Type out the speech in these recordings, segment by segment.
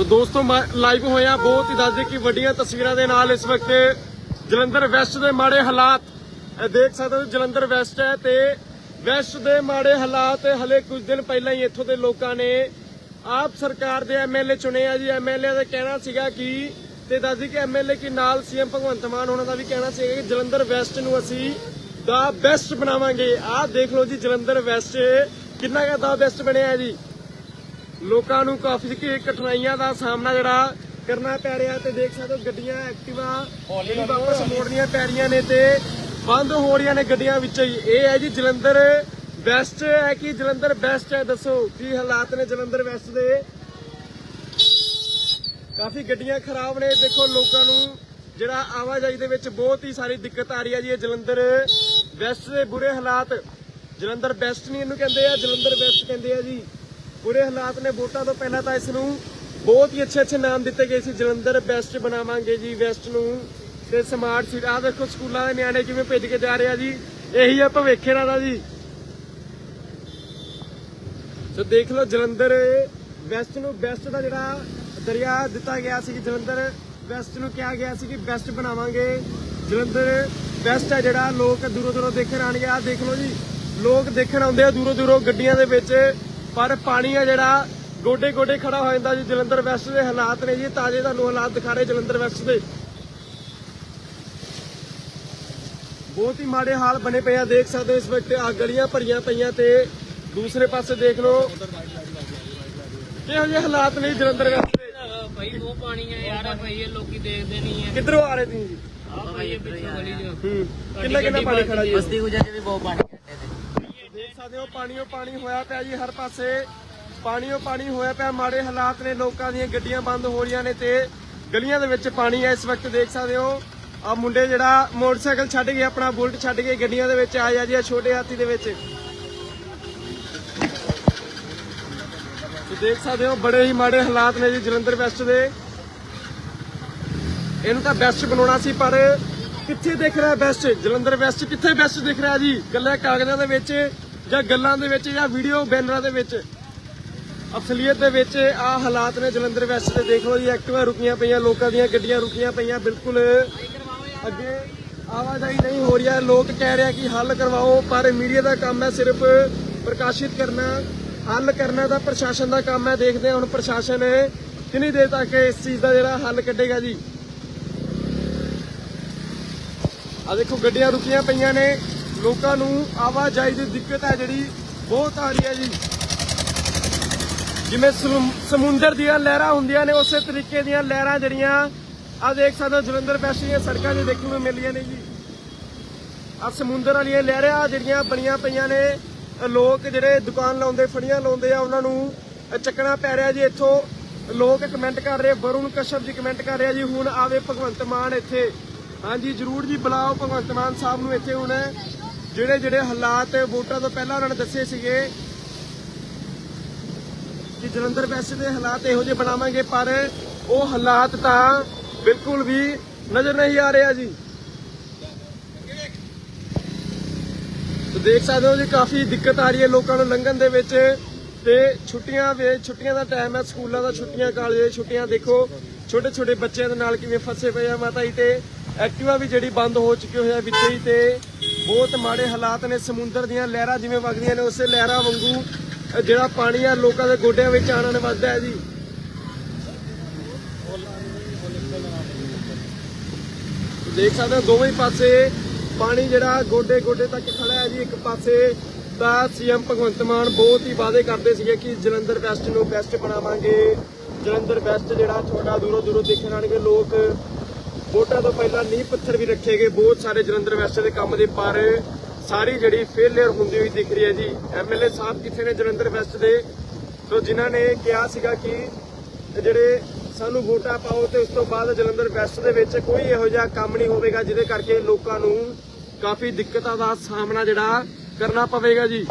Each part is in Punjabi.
ਸੋ ਦੋਸਤੋ ਲਾਈਵ ਹੋਇਆ, ਬਹੁਤ ਹੀ ਦੱਸਦੇ ਕਿ ਵੱਡੀਆਂ ਤਸਵੀਰਾਂ ਦੇ ਨਾਲ ਇਸ ਵਕਤ ਜਲੰਧਰ ਵੈਸਟ ਦੇ ਮਾੜੇ ਹਾਲਾਤ ਦੇਖ ਸਕਦੇ ਹੋ ਜਲੰਧਰ ਵੈਸਟ ਹੈ ਤੇ ਵੈਸਟ ਦੇ ਮਾੜੇ ਹਾਲਾਤ ਹਲੇ ਕੁਝ ਦਿਨ ਪਹਿਲਾਂ ਹੀ ਇੱਥੋਂ ਦੇ ਲੋਕਾਂ ਨੇ ਆਪ ਸਰਕਾਰ ਦੇ ਐਮਐਲਏ ਚੁਣੇ ਆ ਜੀ। ਐਮਐਲਏ ਦਾ ਕਹਿਣਾ ਸੀਗਾ ਕਿ ਤੇ ਦੱਸਦੀ ਕਿ ਐਮਐਲਏ ਕੀ ਨਾਲ ਸੀਐਮ ਭਗਵੰਤ ਮਾਨ, ਉਹਨਾਂ ਦਾ ਵੀ ਕਹਿਣਾ ਸੀਗਾ ਕਿ ਜਲੰਧਰ ਵੈਸਟ ਨੂੰ ਅਸੀਂ ਦਾ ਬੈਸਟ ਬਣਾਵਾਂਗੇ। ਆਹ ਦੇਖ ਲਓ ਜੀ ਜਲੰਧਰ ਵੈਸਟ ਕਿੰਨਾ ਕੁ ਦਾ ਬੈਸਟ ਬਣਿਆ ਜੀ। ਲੋਕਾਂ ਨੂੰ ਕਾਫੀ ਕਿ ਕਠਿਨਾਈਆਂ ਦਾ ਸਾਹਮਣਾ ਜਿਹੜਾ ਕਰਨਾ ਪੈ ਰਿਹਾ ਤੇ ਦੇਖ ਸਕਦੇ ਹੋ ਗੱਡੀਆਂ ਐਕਟਿਵਾ ਜਿਹੜੀ ਵਾਪਸ ਮੋੜਨੀਆਂ ਪੈ ਰਹੀਆਂ ਨੇ ਤੇ ਬੰਦ ਹੋ ਰਹੀਆਂ ਨੇ ਗੱਡੀਆਂ ਵਿੱਚੋਂ। ਹੀ ਇਹ ਹੈ ਜੀ ਜਲੰਧਰ ਵੈਸਟ ਹੈ ਕਿ ਜਲੰਧਰ ਬੈਸਟ ਹੈ? ਦੱਸੋ ਕੀ ਹਾਲਾਤ ਨੇ ਜਲੰਧਰ ਵੈਸਟ ਦੇ? ਕਾਫੀ ਗੱਡੀਆਂ ਖਰਾਬ ਨੇ। ਦੇਖੋ ਲੋਕਾਂ ਨੂੰ ਜਿਹੜਾ ਆਵਾਜਾਈ ਦੇ ਵਿੱਚ ਬਹੁਤ ਹੀ ਸਾਰੀ ਦਿੱਕਤ ਆ ਰਹੀ ਹੈ ਜੀ। ਇਹ ਜਲੰਧਰ ਵੈਸਟ ਦੇ ਬੁਰੇ ਹਾਲਾਤ। ਜਲੰਧਰ ਬੈਸਟ ਨਹੀਂ ਇਹਨੂੰ ਕਹਿੰਦੇ ਆ ਜਲੰਧਰ ਵੈਸਟ ਕਹਿੰਦੇ ਆ ਜੀ। ਬੁਰੇ ਹਾਲਾਤ ਨੇ ਵੋਟਾਂ ਤੋਂ ਪਹਿਲਾਂ ਤਾਂ ਇਸ ਨੂੰ ਬਹੁਤ ਹੀ ਅੱਛੇ ਅੱਛੇ ਨਾਮ ਦਿੱਤੇ ਗਏ ਸੀ। ਜਲੰਧਰ ਬੈਸਟ ਬਣਾਵਾਂਗੇ ਜੀ, ਵੈਸਟ ਨੂੰ ਤੇ ਸਮਾਰਟ ਸਿਟੀ। ਆ ਦੇਖੋ ਸਕੂਲਾਂ ਦੇ ਨਿਆਣੇ ਕਿਵੇਂ ਭੇਜ ਕੇ ਜਾ ਰਿਹਾ ਜੀ। ਇਹੀ ਆ ਭਵਿੱਖ ਇਹਨਾਂ ਦਾ ਜੀ। ਸੋ ਦੇਖ ਲਓ ਜਲੰਧਰ, ਵੈਸਟ ਨੂੰ ਬੈਸਟ ਦਾ ਜਿਹੜਾ ਦਰਿਆ ਦਿੱਤਾ ਗਿਆ ਸੀ ਕਿ ਜਲੰਧਰ ਵੈਸਟ ਨੂੰ ਕਿਹਾ ਗਿਆ ਸੀ ਕਿ ਬੈਸਟ ਬਣਾਵਾਂਗੇ। ਜਲੰਧਰ ਬੈਸਟ ਹੈ ਜਿਹੜਾ, ਲੋਕ ਦੂਰੋਂ ਦੂਰੋਂ ਦੇਖਣ ਆਣਗੇ ਆ ਦੇਖ ਲਓ ਜੀ, ਲੋਕ ਦੇਖਣ ਆਉਂਦੇ ਆ ਦੂਰੋਂ ਦੂਰੋਂ ਗੱਡੀਆਂ ਦੇ ਵਿੱਚ। ਪਰ ਪਾਣੀ ਆ ਜਿਹੜਾ ਗੋਡੇ ਗੋਡੇ ਖੜਾ ਹੋ ਜਾਂਦਾ ਜੀ ਜਲੰਧਰ ਵੈਸਟ ਦੇ ਹਾਲਾਤ ਨੇ ਜੀ ਤਾਜ਼ੇ ਤੁਹਾਨੂੰ ਹਾਲਾਤ ਦਿਖਾ ਰਹੇ ਜਲੰਧਰ ਵੈਸਟ ਦੇ। ਬਹੁਤ ਹੀ ਮਾੜੇ ਹਾਲ ਬਣੇ ਪਏ ਆ ਦੇਖ ਸਕਦੇ ਹੋ ਇਸ ਵਕਤ ਆ ਗਲੀਆਂ ਭਰੀਆਂ ਪਈਆਂ ਤੇ ਦੂਸਰੇ ਪਾਸੇ ਦੇਖ ਲਓ। ਕਿਹੋ ਜਿਹੇ ਹਾਲਾਤ ਨੇ ਜਲੰਧਰ ਵੈਸਟ ਦੇ? ਭਾਈ ਉਹ ਪਾਣੀ ਆ ਯਾਰ ਭਾਈ ਇਹ ਲੋਕੀ ਦੇਖਦੇ ਨਹੀਂ ਆ। ਕਿੱਧਰੋਂ ਆ ਰਹੇ ਤੁਸੀਂ? ਜੀ ਆ ਭਾਈ ਇਹ ਪਿੱਛੋਂ ਗਲੀ ਚ। ਹੂੰ ਕਿੰਨਾ ਕਿੰਨਾ ਪਾਣੀ ਖੜਾ ਜੀ? ਬਸਤੀ ਗੁਜਰ ਚ ਵੀ ਬਹੁਤ ਪਾਣੀ ਸਕਦੇ ਹੋ, ਪਾਣੀਓ ਪਾਣੀ ਹੋਇਆ ਪਿਆ ਜੀ ਹਰ ਪਾਸੇ। ਪਾਣੀਓ ਪਾਣੀ ਹੋਇਆ ਪਿਆ, ਮਾੜੇ ਹਾਲਾਤ ਨੇ, ਲੋਕਾਂ ਦੀਆਂ ਗੱਡੀਆਂ ਬੰਦ ਹੋ ਰਹੀਆਂ ਨੇ ਤੇ ਗਲੀਆਂ ਦੇ ਵਿੱਚ ਪਾਣੀ ਹੈ। ਇਸ ਵਕਤ ਦੇਖ ਸਕਦੇ ਹੋ ਆ ਮੁੰਡੇ ਜਿਹੜਾ ਮੋਟਰਸਾਈਕਲ ਛੱਡ ਕੇ, ਆਪਣਾ ਬੁਲਟ ਛੱਡ ਕੇ ਗੱਡੀਆਂ ਦੇ ਵਿੱਚ ਆ ਜਾ ਜੀ ਆਹ ਛੋਟੇ ਹਾਥੀ ਦੇ ਵਿੱਚ। ਤੁਸੀਂ ਦੇਖ ਸਕਦੇ ਹੋ, ਬੜੇ ਹੀ ਮਾੜੇ ਹਾਲਾਤ ਨੇ ਜੀ ਜਲੰਧਰ ਵੈਸਟ ਦੇ। ਇਹਨੂੰ ਤਾਂ ਬੈਸਟ ਬਣਾਉਣਾ ਸੀ, ਪਰ ਕਿੱਥੇ ਦਿਖ ਰਿਹਾ ਬੈਸਟ ਜਲੰਧਰ ਵੈਸਟ ਕਿੱਥੇ ਬੈਸਟ ਦਿਖ ਰਿਹਾ ਜੀ? ਗੱਲਾਂ ਕਾਗਜ਼ਾਂ ਦੇ ਵਿੱਚ ਜਾਂ ਗੱਲਾਂ ਦੇ ਵਿੱਚ ਜਾਂ ਵੀਡੀਓ ਬੈਨਰਾਂ ਦੇ ਵਿੱਚ। ਅਸਲੀਅਤ ਦੇ ਵਿੱਚ ਆ ਹਾਲਾਤ ਨੇ ਜਲੰਧਰ ਵੈਸਟ ਦੇ। ਦੇਖ ਲਓ ਜੀ ਐਕਟਿਵਾ ਰੁਕੀਆਂ ਪਈਆਂ, ਲੋਕਾਂ ਦੀਆਂ ਗੱਡੀਆਂ ਰੁਕੀਆਂ ਪਈਆਂ, ਬਿਲਕੁਲ ਅੱਗੇ ਆਵਾਜਾਈ ਨਹੀਂ ਹੋ ਰਹੀ ਹੈ। ਲੋਕ ਕਹਿ ਰਹੇ ਕਿ ਹੱਲ ਕਰਵਾਓ, ਪਰ ਮੀਡੀਆ ਦਾ ਕੰਮ ਹੈ ਸਿਰਫ ਪ੍ਰਕਾਸ਼ਿਤ ਕਰਨਾ, ਹੱਲ ਕਰਨਾ ਤਾਂ ਪ੍ਰਸ਼ਾਸਨ ਦਾ ਕੰਮ ਹੈ। ਦੇਖਦੇ ਹਾਂ ਹੁਣ ਪ੍ਰਸ਼ਾਸਨ ਕਿੰਨੀ ਦੇਰ ਤੱਕ ਇਸ ਚੀਜ਼ ਦਾ ਜਿਹੜਾ ਹੱਲ ਕੱਢੇਗਾ ਜੀ। ਆ ਦੇਖੋ, ਗੱਡੀਆਂ ਰੁਕੀਆਂ ਪਈਆਂ ਨੇ। ਲੋਕਾਂ ਨੂੰ ਆਵਾਜਾਈ ਦੀ ਦਿੱਕਤ ਹੈ ਜਿਹੜੀ ਬਹੁਤ ਆ ਰਹੀ ਹੈ ਜੀ। ਜਿਵੇਂ ਸਮੁ- ਸਮੁੰਦਰ ਦੀਆਂ ਲਹਿਰਾਂ ਹੁੰਦੀਆਂ ਨੇ, ਉਸੇ ਤਰੀਕੇ ਦੀਆਂ ਲਹਿਰਾਂ ਜਿਹੜੀਆਂ ਆ ਦੇਖ ਸਕਦੇ ਹੋ, ਜਲੰਧਰ ਵੈਸਟ ਦੀਆਂ ਸੜਕਾਂ 'ਤੇ ਦੇਖਣ ਨੂੰ ਮਿਲੀਆਂ ਨੇ ਜੀ। ਆ ਸਮੁੰਦਰ ਵਾਲੀਆਂ ਲਹਿਰਾਂ ਜਿਹੜੀਆਂ ਬਣੀਆਂ ਪਈਆਂ ਨੇ ਲੋਕ ਜਿਹੜੇ ਦੁਕਾਨ ਲਾਉਂਦੇ, ਫੜੀਆਂ ਲਾਉਂਦੇ ਆ, ਉਹਨਾਂ ਨੂੰ ਚੱਕਣਾ ਪੈ ਰਿਹਾ ਜੀ। ਇੱਥੋਂ ਲੋਕ ਕਮੈਂਟ ਕਰ ਰਹੇ, ਵਰੁਣ ਕਸ਼ਪ ਜੀ ਕਮੈਂਟ ਕਰ ਰਿਹਾ ਜੀ, ਹੁਣ ਆਵੇ ਭਗਵੰਤ ਮਾਨ ਇੱਥੇ। ਹਾਂਜੀ, ਜਰੂਰ ਜੀ, ਬੁਲਾਓ ਭਗਵੰਤ ਮਾਨ ਸਾਹਿਬ ਨੂੰ ਇੱਥੇ ਹੁਣ। ਜਿਹੜੇ ਜਿਹੜੇ ਹਾਲਾਤ ਵੋਟਾਂ ਤੋਂ ਪਹਿਲਾਂ ਉਹਨਾਂ ਨੇ ਦੱਸੇ ਸੀਗੇ ਕਿ ਜਲੰਧਰ ਵੈਸਟ ਦੇ ਹਾਲਾਤ ਇਹੋ ਜਿਹੇ ਬਣਾਵਾਂਗੇ, ਪਰ ਉਹ ਹਾਲਾਤ ਤਾਂ ਬਿਲਕੁਲ ਵੀ ਨਜ਼ਰ ਨਹੀਂ ਆ ਰਿਹਾ ਜੀ। ਤੇ ਦੇਖ ਸਕਦੇ ਹੋ ਜੀ, ਕਾਫੀ ਦਿੱਕਤ ਆ ਰਹੀ ਹੈ ਲੋਕਾਂ ਨੂੰ ਲੰਘਣ ਦੇ ਵਿੱਚ ਤੇ ਛੁੱਟੀਆਂ ਵੇ, ਛੁੱਟੀਆਂ ਦਾ ਟਾਈਮ ਹੈ, ਸਕੂਲਾਂ ਦਾ ਛੁੱਟੀਆਂ, ਕਾਲਜ ਦੀਆਂ ਛੁੱਟੀਆਂ, ਦੇਖੋ ਛੋਟੇ ਛੋਟੇ ਬੱਚਿਆਂ ਦੇ ਨਾਲ ਕਿਵੇਂ ਫਸੇ ਪਏ ਆ ਮਾਤਾ ਜੀ ਤੇ, ਐਕਟਿਵਾ ਵੀ ਜਿਹੜੀ ਬੰਦ ਹੋ ਚੁੱਕੀ ਹੋਇਆ ਵਿੱਚ ਹੀ ਤੇ ਬਹੁਤ ਮਾੜੇ ਹਾਲਾਤ ਨੇ ਸਮੁੰਦਰ ਦੀਆਂ ਲਹਿਰਾਂ ਜਿਵੇਂ ਵਗਦੀਆਂ ਨੇ, ਉਸੇ ਲਹਿਰਾਂ ਵਾਂਗੂ ਜਿਹੜਾ ਪਾਣੀ ਆ, ਲੋਕਾਂ ਦੇ ਗੋਡਿਆਂ ਵਿੱਚ ਆਣਨ ਵੱਧਦਾ ਹੈ ਜੀ। ਦੇਖ ਸਕਦੇ ਹੋ, ਦੋਵੇਂ ਪਾਸੇ ਪਾਣੀ ਜਿਹੜਾ ਗੋਡੇ ਗੋਡੇ ਤੱਕ ਖੜਾ ਹੈ ਜੀ। ਇੱਕ ਪਾਸੇ ਤਾਂ ਸੀਐਮ ਭਗਵੰਤ ਮਾਨ ਬਹੁਤ ਹੀ ਵਾਅਦੇ ਕਰਦੇ ਸੀਗੇ ਕਿ ਜਲੰਧਰ ਵੈਸਟ ਨੂੰ ਬੈਸਟ ਬਣਾਵਾਂਗੇ। ਜਲੰਧਰ ਵੈਸਟ ਜਿਹੜਾ, ਤੁਹਾਡਾ ਦੂਰੋਂ ਦੂਰੋਂ ਦੇਖਣ ਆਣਗੇ ਲੋਕ। ਵੋਟਾਂ ਤੋਂ ਪਹਿਲਾਂ ਨੀਂਹ ਪੱਥਰ ਵੀ ਰੱਖੇ ਗਏ। ਬਹੁਤ ਸਾਰੇ ਜਲੰਧਰ ਵੈਸਟ ਦੇ ਕੰਮ ਦੇ ਪਰ ਸਾਰੀ ਜਿਹੜੀ ਫੇਲਿਅਰ ਹੁੰਦੀ ਹੋਈ ਦਿਖ ਰਹੀ ਹੈ ਜੀ। ਐਮਐਲਏ ਸਾਹਿਬ ਕਿੱਥੇ ਨੇ ਜਲੰਧਰ ਵੈਸਟ ਦੇ? ਸੋ ਜਿਨ੍ਹਾਂ ਨੇ ਕਿਹਾ ਸੀਗਾ ਕਿ ਜਿਹੜੇ ਸਾਨੂੰ ਵੋਟਾਂ ਪਾਓ ਤੇ ਉਸ ਤੋਂ ਬਾਅਦ ਜਲੰਧਰ ਵੈਸਟ ਦੇ ਵਿੱਚ ਕੋਈ ਇਹੋ ਜਿਹਾ ਕੰਮ ਨਹੀਂ ਹੋਵੇਗਾ, ਜਿਹਦੇ ਕਰਕੇ ਲੋਕਾਂ ਨੂੰ ਕਾਫੀ ਦਿੱਕਤਾਂ ਦਾ ਸਾਹਮਣਾ ਜਿਹੜਾ ਕਰਨਾ ਪਵੇਗਾ ਜੀ।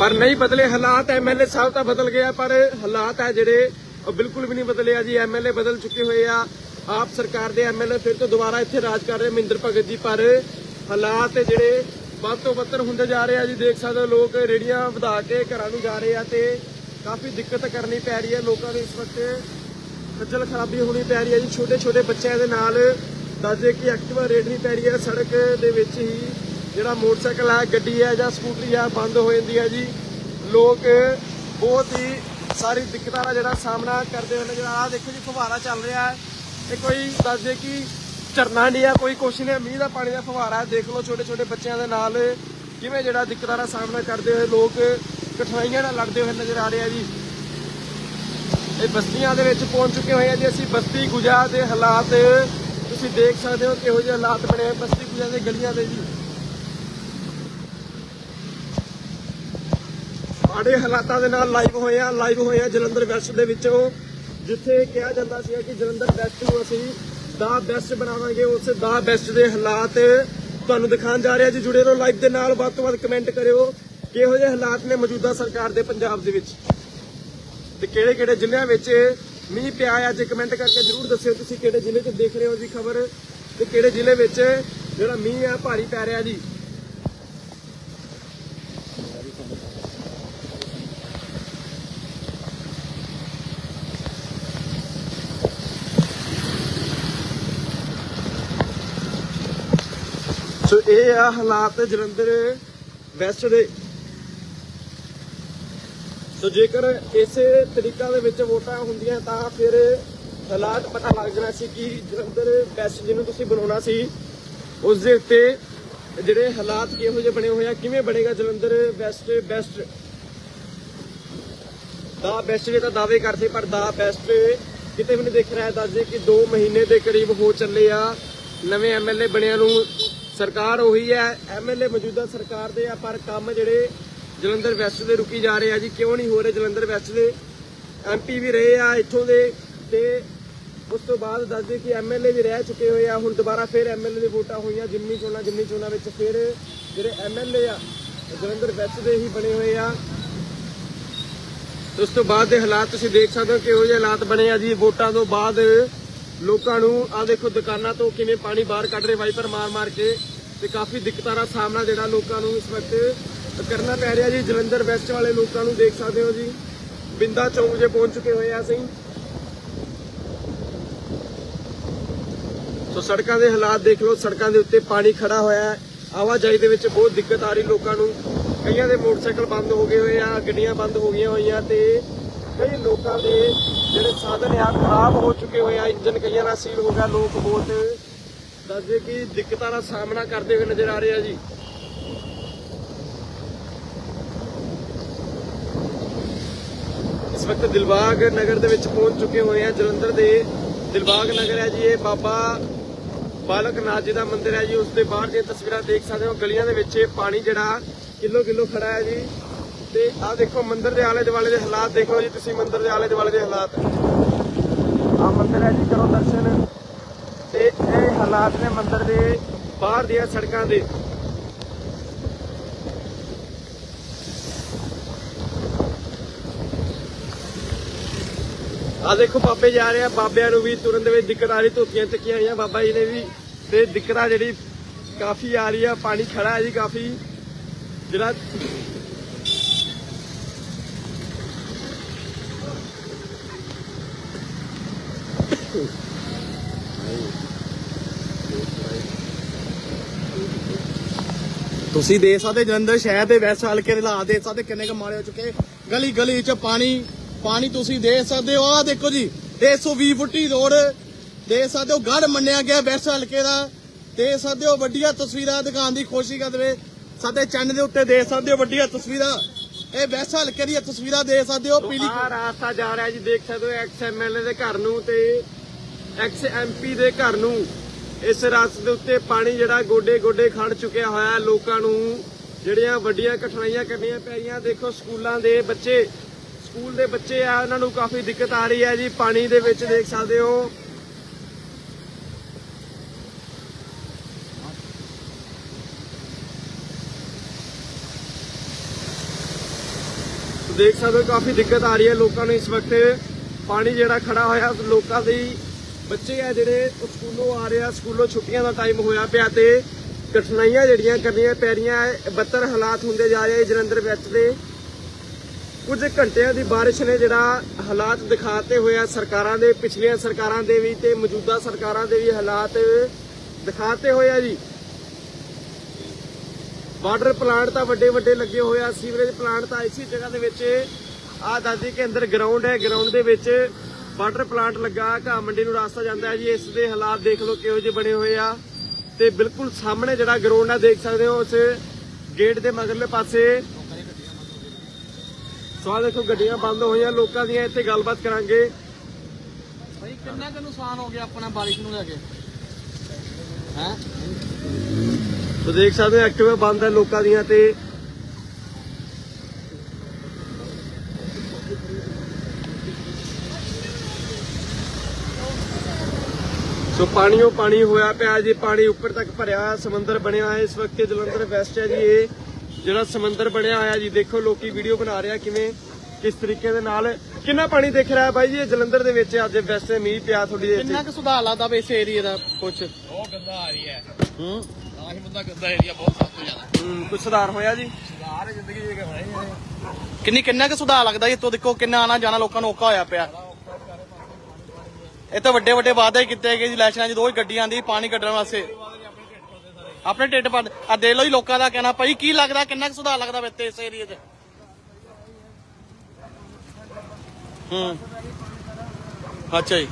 ਪਰ ਨਹੀਂ ਬਦਲੇ ਹਾਲਾਤ ਐਮਐਲਏ ਸਾਹਿਬ ਤਾਂ ਬਦਲ ਗਿਆ ਪਰ ਹਾਲਾਤ ਹੈ ਜਿਹੜੇ ਉਹ ਬਿਲਕੁਲ ਵੀ ਨਹੀਂ ਬਦਲੇ ਆ ਜੀ। ਐਮਐਲਏ ਬਦਲ ਚੁੱਕੇ ਹੋਏ ਆ। ਆਪ ਸਰਕਾਰ ਦੇ ਐਮਐਲਏ ਫਿਰ ਤੋਂ ਦੁਬਾਰਾ ਇੱਥੇ ਰਾਜ ਕਰ ਰਹੇ ਮਹਿੰਦਰ ਭਗਤ ਜੀ, ਪਰ ਹਾਲਾਤ ਜਿਹੜੇ ਵੱਧ ਤੋਂ ਬੱਤਰ ਹੁੰਦੇ ਜਾ ਰਹੇ ਆ ਜੀ। ਦੇਖ ਸਕਦੇ ਹੋ, ਲੋਕ ਰੇੜੀਆਂ ਵਧਾ ਕੇ ਘਰਾਂ ਨੂੰ ਜਾ ਰਹੇ ਆ ਤੇ ਕਾਫੀ ਦਿੱਕਤ ਕਰਨੀ ਪੈ ਰਹੀ ਹੈ ਲੋਕਾਂ ਨੂੰ ਇਸ ਵਕਤ ਖੱਜਲ ਖਰਾਬੀ ਹੋਣੀ ਪੈ ਰਹੀ ਹੈ ਜੀ। ਛੋਟੇ ਛੋਟੇ ਬੱਚਿਆਂ ਦੇ ਨਾਲ ਦੱਸਦੇ ਕਿ ਐਕਟਿਵਾ ਰੇੜਨੀ ਪੈ ਰਹੀ ਹੈ ਸੜਕ ਦੇ ਵਿੱਚ ਹੀ ਜਿਹੜਾ ਮੋਟਰਸਾਈਕਲ ਹੈ ਗੱਡੀ ਹੈ ਜਾਂ ਸਕੂਟਰੀ ਹੈ ਬੰਦ ਹੋ ਜਾਂਦੀ ਹੈ ਜੀ। ਲੋਕ ਬਹੁਤ ਹੀ ਸਾਰੀ ਦਿੱਕਤਾਂ ਦਾ ਜਿਹੜਾ ਸਾਹਮਣਾ ਕਰਦੇ ਹੋਏ ਨਜ਼ਰ ਆ। ਦੇਖੋ ਜੀ ਫੁਹਾਰਾ ਚੱਲ ਰਿਹਾ ਹੈ ਇਹ ਕੋਈ ਦੱਸਦੇ ਕਿ ਝਰਨਾ ਨਹੀਂ ਆ ਕੋਈ ਕੁਛ ਨਹੀਂ ਹੈ, ਮੀਂਹ ਦਾ ਪਾਣੀ ਦਾ ਫੁਹਾਰਾ ਹੈ। ਦੇਖ ਲਓ ਛੋਟੇ ਛੋਟੇ ਬੱਚਿਆਂ ਦੇ ਨਾਲ ਕਿਵੇਂ ਜਿਹੜਾ ਦਿੱਕਤਾਂ ਦਾ ਸਾਹਮਣਾ ਕਰਦੇ ਹੋਏ ਲੋਕ ਕਠਿਨਾਈਆਂ ਨਾਲ ਲੜਦੇ ਹੋਏ ਨਜ਼ਰ ਆ ਰਹੇ ਆ ਜੀ। ਇਹ ਬਸਤੀਆਂ ਦੇ ਵਿੱਚ ਪਹੁੰਚ ਚੁੱਕੇ ਹੋਏ ਆ ਜੀ। ਅਸੀਂ ਬਸਤੀ ਗੁਜਾ ਦੇ ਹਾਲਾਤ ਤੁਸੀਂ ਦੇਖ ਸਕਦੇ ਹੋ ਕਿਹੋ ਜਿਹੇ ਹਾਲਾਤ ਬਣੇ ਹੋਏ ਬਸਤੀ ਗੁਜਾ ਦੇ ਗਲੀਆਂ ਦੇ ਜੀ। ਮਾੜੇ ਹਾਲਾਤਾਂ ਦੇ ਨਾਲ ਲਾਈਵ ਹੋਏ ਆ ਲਾਈਵ ਹੋਏ ਆ ਜਲੰਧਰ ਵੈਸਟ ਦੇ ਵਿੱਚੋਂ, ਜਿੱਥੇ ਕਿਹਾ ਜਾਂਦਾ ਸੀ ਕਿ ਜਲੰਧਰ ਵੈਸਟ ਨੂੰ ਅਸੀਂ ਦਾ ਬੈਸਟ ਬਣਾਵਾਂਗੇ, ਉਸ ਦਾ ਬੈਸਟ ਦੇ ਹਾਲਾਤ ਤੁਹਾਨੂੰ ਦਿਖਾਉਣ ਜਾ ਰਿਹਾ ਜੀ। ਜੁੜੇ ਰਹੋ ਲਾਈਵ ਦੇ ਨਾਲ, ਵੱਧ ਤੋਂ ਵੱਧ ਕਮੈਂਟ ਕਰਿਓ ਕਿਹੋ ਜਿਹੇ ਹਾਲਾਤ ਨੇ ਮੌਜੂਦਾ ਸਰਕਾਰ ਦੇ ਪੰਜਾਬ ਦੇ ਵਿੱਚ। ਤੇ ਕਿਹੜੇ ਕਿਹੜੇ ਜ਼ਿਲ੍ਹਿਆਂ ਵਿੱਚ ਮੀਂਹ ਪਿਆ ਹੈ ਅੱਜ ਕਮੈਂਟ ਕਰਕੇ ਜਰੂਰ ਦੱਸਿਓ ਤੁਸੀਂ ਕਿਹੜੇ ਜ਼ਿਲ੍ਹੇ 'ਚ ਦੇਖ ਰਹੇ ਹੋ ਜੀ ਖਬਰ ਤੇ ਕਿਹੜੇ ਜ਼ਿਲ੍ਹੇ ਵਿੱਚ ਜਿਹੜਾ ਮੀਂਹ ਆ, ਭਾਰੀ ਪੈ ਰਿਹਾ ਜੀ। ਸੋ ਇਹ ਆ ਹਾਲਾਤ ਜਲੰਧਰ ਵੈਸਟ ਦੇ। ਸੋ ਜੇਕਰ ਇਸੇ ਤਰੀਕਾ ਦੇ ਵਿੱਚ ਵੋਟਾਂ ਹੁੰਦੀਆਂ ਤਾਂ ਫਿਰ ਹਾਲਾਤ ਪਤਾ ਲੱਗ ਜਾਣਾ ਸੀ ਕਿ ਜਲੰਧਰ ਵੈਸਟ ਜਿਹਨੂੰ ਤੁਸੀਂ ਬਣਾਉਣਾ ਸੀ, ਉਸ ਦੇ ਉੱਤੇ ਜਿਹੜੇ ਹਾਲਾਤ ਕਿਹੋ ਜਿਹੇ ਬਣੇ ਹੋਏ ਆ, ਕਿਵੇਂ ਬਣੇਗਾ ਜਲੰਧਰ ਵੈਸਟ, ਬੈਸਟ ਦਾ ਬੈਸਟ ਦੇ ਤਾਂ ਦਾਅਵੇ ਕਰਦੇ, ਪਰ ਦਾ ਬੈਸਟ ਕਿਤੇ ਵੀ ਨਹੀਂ ਦਿਖ ਰਿਹਾ ਹੈ ਦੱਸਦੇ ਕਿ 2 ਮਹੀਨੇ ਦੇ ਕਰੀਬ ਹੋ ਚੱਲੇ ਆ, ਨਵੇਂ ਐਮਐਲਏ ਬਣਿਆ ਨੂੰ ਸਰਕਾਰ ਉਹੀ ਹੈ ਐਮਐਲਏ ਮੌਜੂਦਾ ਸਰਕਾਰ ਦੇ ਆ, ਪਰ ਕੰਮ ਜਿਹੜੇ ਜਲੰਧਰ ਵੈਸਟ ਦੇ ਰੁਕੀ ਜਾ ਰਹੇ ਆ ਜੀ, ਕਿਉਂ ਨਹੀਂ ਹੋ ਰਹੇ? ਜਲੰਧਰ ਵੈਸਟ ਦੇ ਐਮਪੀ ਵੀ ਰਹੇ ਆ ਇੱਥੋਂ ਦੇ, ਤੇ ਉਸ ਤੋਂ ਬਾਅਦ ਦੱਸਦੇ ਕਿ ਐਮਐਲਏ ਵੀ ਰਹਿ ਚੁੱਕੇ ਹੋਏ ਆ, ਹੁਣ ਦੁਬਾਰਾ ਫਿਰ ਐਮਐਲਏ ਦੀ ਵੋਟਾਂ ਹੋਈਆਂ ਜਿਮਨੀ ਚੋਣਾਂ ਜਿਮਨੀ ਚੋਣਾਂ ਵਿੱਚ ਫਿਰ ਜਿਹੜੇ ਐਮਐਲਏ ਆ ਜਲੰਧਰ ਵੈਸਟ ਦੇ ਹੀ ਬਣੇ ਹੋਏ ਆ। ਉਸ ਤੋਂ ਬਾਅਦ ਦੇ ਹਾਲਾਤ ਤੁਸੀਂ ਦੇਖ ਸਕਦੇ ਹੋ, ਕਿਹੋ ਜਿਹੇ ਹਾਲਾਤ ਬਣੇ ਆ ਜੀ, ਵੋਟਾਂ ਤੋਂ ਬਾਅਦ ਲੋਕਾਂ ਨੂੰ ਆ ਦੇਖੋ ਦੁਕਾਨਾਂ ਤੋਂ ਕਿਵੇਂ ਪਾਣੀ ਬਾਹਰ ਕੱਢ ਰਹੇ, ਵਾਈਪਰ ਮਾਰ-ਮਾਰ ਕੇ ਤੇ ਕਾਫੀ ਦਿੱਕਤਾਂ ਦਾ ਸਾਹਮਣਾ ਜਿਹੜਾ ਲੋਕਾਂ ਨੂੰ ਇਸ ਵਕਤ ਕਰਨਾ ਪੈ ਰਿਹਾ ਜੀ। ਜਲੰਧਰ ਵੈਸਟ ਵਾਲੇ ਲੋਕਾਂ ਨੂੰ ਦੇਖ ਸਕਦੇ ਹੋ ਜੀ। ਬਿੰਦਾ ਚੌਂਕ ਜੇ ਪਹੁੰਚ ਚੁੱਕੇ ਹੋਏ ਆ ਅਸੀਂ। ਸੋ ਸੜਕਾਂ ਦੇ ਹਾਲਾਤ ਦੇਖ ਲਓ, ਸੜਕਾਂ ਦੇ ਉੱਤੇ ਪਾਣੀ ਖੜਾ ਹੋਇਆ ਹੈ। ਆਵਾਜਾਈ ਦੇ ਵਿੱਚ ਬਹੁਤ ਦਿੱਕਤ ਆ ਰਹੀ ਲੋਕਾਂ ਨੂੰ। ਕਈਆਂ ਦੇ ਮੋਟਰਸਾਈਕਲ ਬੰਦ ਹੋ ਗਏ ਹੋਏ ਆ, ਗੱਡੀਆਂ ਬੰਦ ਹੋ ਗਈਆਂ ਹੋਈਆਂ ਤੇ ਕਈ ਲੋਕਾਂ ਦੇ ਜਿਹੜੇ ਸਾਧਨ ਆ, ਖਰਾਬ ਹੋ ਚੁੱਕੇ ਹੋਏ ਆ, ਇੰਜਨ ਕਈਆਂ ਦਾ ਸੀਲ ਹੋ ਗਿਆ, ਲੋਕ ਬਹੁਤ ਦੱਸਦੇ ਕਿ ਦਿੱਕਤਾਂ ਦਾ ਸਾਹਮਣਾ ਕਰਦੇ ਹੋਏ ਨਜ਼ਰ ਆ ਰਹੇ ਆ ਜੀ। ਇਸ ਵਕਤ ਦਿਲਬਾਗ ਨਗਰ ਦੇ ਵਿੱਚ ਪਹੁੰਚ ਚੁੱਕੇ ਹੋਏ ਆ, ਜਲੰਧਰ ਦੇ ਦਿਲਬਾਗ ਨਗਰ ਹੈ ਜੀ, ਇਹ ਬਾਬਾ ਬਾਲਕ ਨਾਥ ਜੀ ਦਾ ਮੰਦਿਰ ਹੈ ਜੀ, ਉਸ ਦੇ ਬਾਹਰ ਜੇ ਤਸਵੀਰਾਂ ਦੇਖ ਸਕਦੇ ਹੋ, ਗਲੀਆਂ ਦੇ ਵਿੱਚ ਪਾਣੀ ਜਿਹੜਾ ਕਿਲੋ ਕਿਲੋ ਖੜਾ ਹੈ ਜੀ। ਤੇ ਆਹ ਦੇਖੋ ਮੰਦਿਰ ਦੇ ਆਲੇ ਦੁਆਲੇ ਦੇ ਹਾਲਾਤ ਦੇਖ ਲਓ ਜੀ, ਤੁਸੀਂ ਮੰਦਿਰ ਦੇ ਆਲੇ ਦੁਆਲੇ ਦੇ ਹਾਲਾਤ। ਆਹ ਮੰਦਿਰ ਹੈ ਜੀ, ਕਰੋ ਦਰਸ਼ਨ। ਤੇ ਇਹ ਹਾਲਾਤ ਨੇ ਮੰਦਿਰ ਦੇ ਬਾਹਰ ਦੀਆਂ ਸੜਕਾਂ ਦੇ। ਆ ਦੇਖੋ ਬਾਬੇ ਜਾ ਰਹੇ ਆ, ਬਾਬਿਆਂ ਨੂੰ ਵੀ ਤੁਰਨ ਦੇ ਵਿੱਚ ਦਿੱਕਤ ਆ ਰਹੀ, ਧੋਤੀਆਂ ਚੱਕੀਆਂ ਹੋਈਆਂ, ਬਾਬਾ ਜੀ ਨੇ ਵੀ ਤੇ ਦਿੱਕਤ ਆ ਜਿਹੜੀ ਕਾਫੀ ਆ ਰਹੀ ਆ, ਪਾਣੀ ਖੜਾ ਹੈ ਜੀ ਕਾਫੀ। ਜਿਹੜਾ ਤੁਸੀਂ ਦੇਖ ਸਕਦੇ ਜਲੰਧਰ ਸ਼ਹਿਰ ਦੇ ਵੈਸਟ ਹਲਕੇ ਦੇ ਹਾਲਾਤ ਦੇਖ ਸਕਦੇ ਕਿੰਨੇ ਕੁ ਮਾਰੇ ਹੋ ਚੁੱਕੇ ਗਲੀ ਗਲੀ ਚ ਪਾਣੀ ਪਾਣੀ ਤੁਸੀਂ ਦੇਖ ਸਕਦੇ ਹੋ। ਆਹ ਦੇਖੋ ਜੀ 120 ਫੁੱਟੀ ਰੋਡ ਦੇਖ ਸਕਦੇ ਹੋ ਗੜ ਮੰਨਿਆ ਗਿਆ ਵੈਸਟ ਹਲਕੇ ਦਾ। ਦੇਖ ਸਕਦੇ ਹੋ ਵੱਡੀਆਂ ਤਸਵੀਰਾਂ ਦਿਖਾਉਣ ਦੀ ਕੋਸ਼ਿਸ਼ ਕਰਦੇ ਸਾਡੇ ਚੈਨਲ ਦੇ ਉੱਤੇ ਦੇ ਸਕਦੇ ਹੋ ਵੱਡੀਆਂ ਤਸਵੀਰਾਂ। ਇਹ ਵੈਸਟ ਹਲਕੇ ਦੀਆਂ ਤਸਵੀਰਾਂ ਦੇ ਸਕਦੇ ਹੋ, ਪੀਲੀ ਆ ਰਾਸਤਾ ਜਾ ਰਿਹਾ ਜੀ, ਦੇਖ ਸਕਦੇ ਹੋ, ਐਕਸ ਐਮਐਲਏ ਦੇ ਘਰ ਨੂੰ ਤੇ ਐਕਸ ਐਮਪੀ ਦੇ ਘਰ ਨੂੰ ਇਸ ਰਸਤੇ ਦੇ ਉੱਤੇ ਪਾਣੀ ਜਿਹੜਾ ਗੋਡੇ ਗੋਡੇ ਖੜ ਚੁੱਕਿਆ ਹੋਇਆ ਲੋਕਾਂ ਨੂੰ। ਜਿਹੜੀਆਂ ਵੱਡੀਆਂ ਕਠਿਨਾਈਆਂ ਕਰਨੀਆਂ ਪੈ ਰਹੀਆਂ, ਦੇਖੋ ਸਕੂਲਾਂ ਦੇ ਬੱਚੇ, ਸਕੂਲ ਦੇ ਬੱਚੇ ਆ, ਉਹਨਾਂ ਨੂੰ ਕਾਫੀ ਦਿੱਕਤ ਆ ਰਹੀ ਹੈ ਜੀ, ਪਾਣੀ ਦੇ ਵਿੱਚ ਦੇਖ ਸਕਦੇ ਹੋ। ਦੇਖ ਸਕਦੇ ਹੋ, ਕਾਫੀ ਦਿੱਕਤ ਆ ਰਹੀ ਹੈ ਲੋਕਾਂ ਨੂੰ ਇਸ ਵਕਤ। ਪਾਣੀ ਜਿਹੜਾ ਖੜਾ ਹੋਇਆ, ਲੋਕਾਂ ਦੀ ਬੱਚੇ ਆ ਜਿਹੜੇ ਉਹ ਸਕੂਲੋਂ ਆ ਰਹੇ ਆ, ਸਕੂਲੋਂ ਛੁੱਟੀਆਂ ਦਾ ਟਾਈਮ ਹੋਇਆ ਪਿਆ ਤੇ ਕਠਿਨਾਈਆਂ ਜਿਹੜੀਆਂ ਕਰਨੀਆਂ ਪੈ ਰਹੀਆਂ ਹੈ ਬੱਤਰ ਹਾਲਾਤ ਹੁੰਦੇ ਜਾ ਰਹੇ ਜਲੰਧਰ ਵਿੱਚ ਦੇ। ਕੁਝ ਘੰਟਿਆਂ ਦੀ ਬਾਰਿਸ਼ ਨੇ ਜਿਹੜਾ ਹਾਲਾਤ ਦਿਖਾਤੇ ਹੋਇਆ ਸਰਕਾਰਾਂ ਦੇ, ਪਿਛਲੀਆਂ ਸਰਕਾਰਾਂ ਦੇ ਵੀ ਤੇ ਮੌਜੂਦਾ ਸਰਕਾਰਾਂ ਦੇ ਵੀ ਹਾਲਾਤ ਦਿਖਾਤੇ ਹੋਇਆ ਜੀ। ਵਾਟਰ ਪਲਾਂਟ ਤਾਂ ਵੱਡੇ ਵੱਡੇ ਲੱਗੇ ਹੋਏ ਆ ਸੀਵਰੇਜ ਪਲਾਂਟ ਤਾਂ ਇਸੇ ਜਗ੍ਹਾ ਦੇ ਵਿੱਚ ਆ ਦਾਦੀ ਕੇ ਅੰਦਰ ਗਰਾਊਂਡ ਹੈ ਗਰਾਊਂਡ ਦੇ ਵਿੱਚ ਵਾਟਰ ਪਲਾਂਟ ਲੱਗਾ ਘਾਹ ਮੰਡੀ ਨੂੰ ਰਾਸਤਾ ਜਾਂਦਾ ਹੈ ਜੀ ਇਸ ਦੇ ਹਾਲਾਤ ਦੇਖ ਲਓ ਕਿਹੋ ਜਿਹੇ ਬਣੇ ਹੋਏ ਆ। ਤੇ ਬਿਲਕੁਲ ਸਾਹਮਣੇ ਜਿਹੜਾ ਗਰਾਊਂਡ ਆ ਦੇਖ ਸਕਦੇ ਹੋ ਉਸ ਗੇਟ ਦੇ ਮਗਰਲੇ ਪਾਸੇ। ਸੋ ਆਹ ਦੇਖੋ ਗੱਡੀਆਂ ਬੰਦ ਹੋਈਆਂ ਲੋਕਾਂ ਦੀਆਂ ਇੱਥੇ ਗੱਲਬਾਤ ਕਰਾਂਗੇ। ਭਾਈ ਕਿੰਨਾ ਕੁ ਨੁਕਸਾਨ ਹੋ ਗਿਆ ਆਪਣਾ ਬਾਰਿਸ਼ ਨੂੰ ਲੈ ਕੇ? ਹੈ? ਸੋ ਦੇਖ ਸਕਦੇ ਹੋ ਐਕਟਿਵਾ ਬੰਦ ਹੈ ਲੋਕਾਂ ਦੀਆਂ ਤੇ ਸੋ ਪਾਣੀਓ ਪਾਣੀ ਹੋਇਆ ਪਿਆ ਜੀ ਪਾਣੀ ਉੱਪਰ ਤੱਕ ਭਰਿਆ ਹੋਇਆ ਸਮੁੰਦਰ ਬਣਿਆ ਹੋਇਆ ਇਸ ਵਕਤ ਜਲੰਧਰ ਵੈਸਟ ਹੈ ਜੀ ਇਹ ਜਿਹੜਾ ਸਮੁੰਦਰ ਬਣਿਆ ਹੋਇਆ ਜੀ ਦੇਖੋ ਲੋਕੀ ਵੀਡੀਓ ਬਣਾ ਰਿਹਾ ਕਿਵੇਂ ਕਿਸ ਤਰੀਕੇ ਦੇ ਨਾਲ ਕਿੰਨਾ ਪਾਣੀ ਦਿਖ ਰਿਹਾ ਹੈ ਬਾਈ ਜੀ ਇਹ ਜਲੰਧਰ ਦੇ ਵਿੱਚ ਅੱਜ ਵੈਸੇ ਮੀਂਹ ਪਿਆ ਥੋੜੀ ਦੇਰ ਕਿੰਨਾ ਕੁ ਸੁਧਾਰ ਲੱਗਦਾ ਵੇ ਇਸ ਏਰੀਆ ਦਾ ਕੁਛ? ਉਹ ਗੰਦਾ ਆ ਰਹੀ ਹੈ। ਹੂੰ ਆਹੀ ਬੰਦਾ ਗੰਦਾ ਏਰੀਆ ਬਹੁਤ ਸਭ ਤੋਂ ਜ਼ਿਆਦਾ। ਹੂੰ, ਕੁਛ ਸੁਧਾਰ ਹੋਇਆ ਜੀ? ਸਾਰੀ ਜ਼ਿੰਦਗੀ ਦੇ ਕੇ ਹੋਣੇ ਕਿੰਨੀ ਕਿੰਨਾ ਕੁ ਸੁਧਾਰ ਲੱਗਦਾ ਜੀ? ਇੱਥੋਂ ਦੇਖੋ ਕਿੰਨਾ ਆਣਾ ਜਾਣਾ ਲੋਕਾਂ ਨੂੰ ਔਖਾ ਹੋਇਆ ਪਿਆ। ਇਹ ਤਾਂ ਵੱਡੇ ਵੱਡੇ ਵਾਅਦੇ ਕੀਤੇ ਗਏ ਜੀ ਇਲੈਕਸ਼ਨਾਂ 'ਚ ਰੋਜ਼ ਗੱਡੀਆਂ ਆਂਦੀ ਪਾਣੀ ਕੱਢਣ ਵਾਸਤੇ। ਆਪਣੇ ਢਿੱਡ ਪਰ ਆ ਦੇਖ ਲਓ ਜੀ ਲੋਕਾਂ ਦਾ ਕਹਿਣਾ, ਭਾਈ ਕੀ ਲੱਗਦਾ, ਕਿੰਨਾ ਕੁ ਸੁਧਾਰ ਲੱਗਦਾ ਵੇ ਇਸ ਏਰੀਆ 'ਚ? ਹੂੰ। ਅੱਛਾ ਜੀ।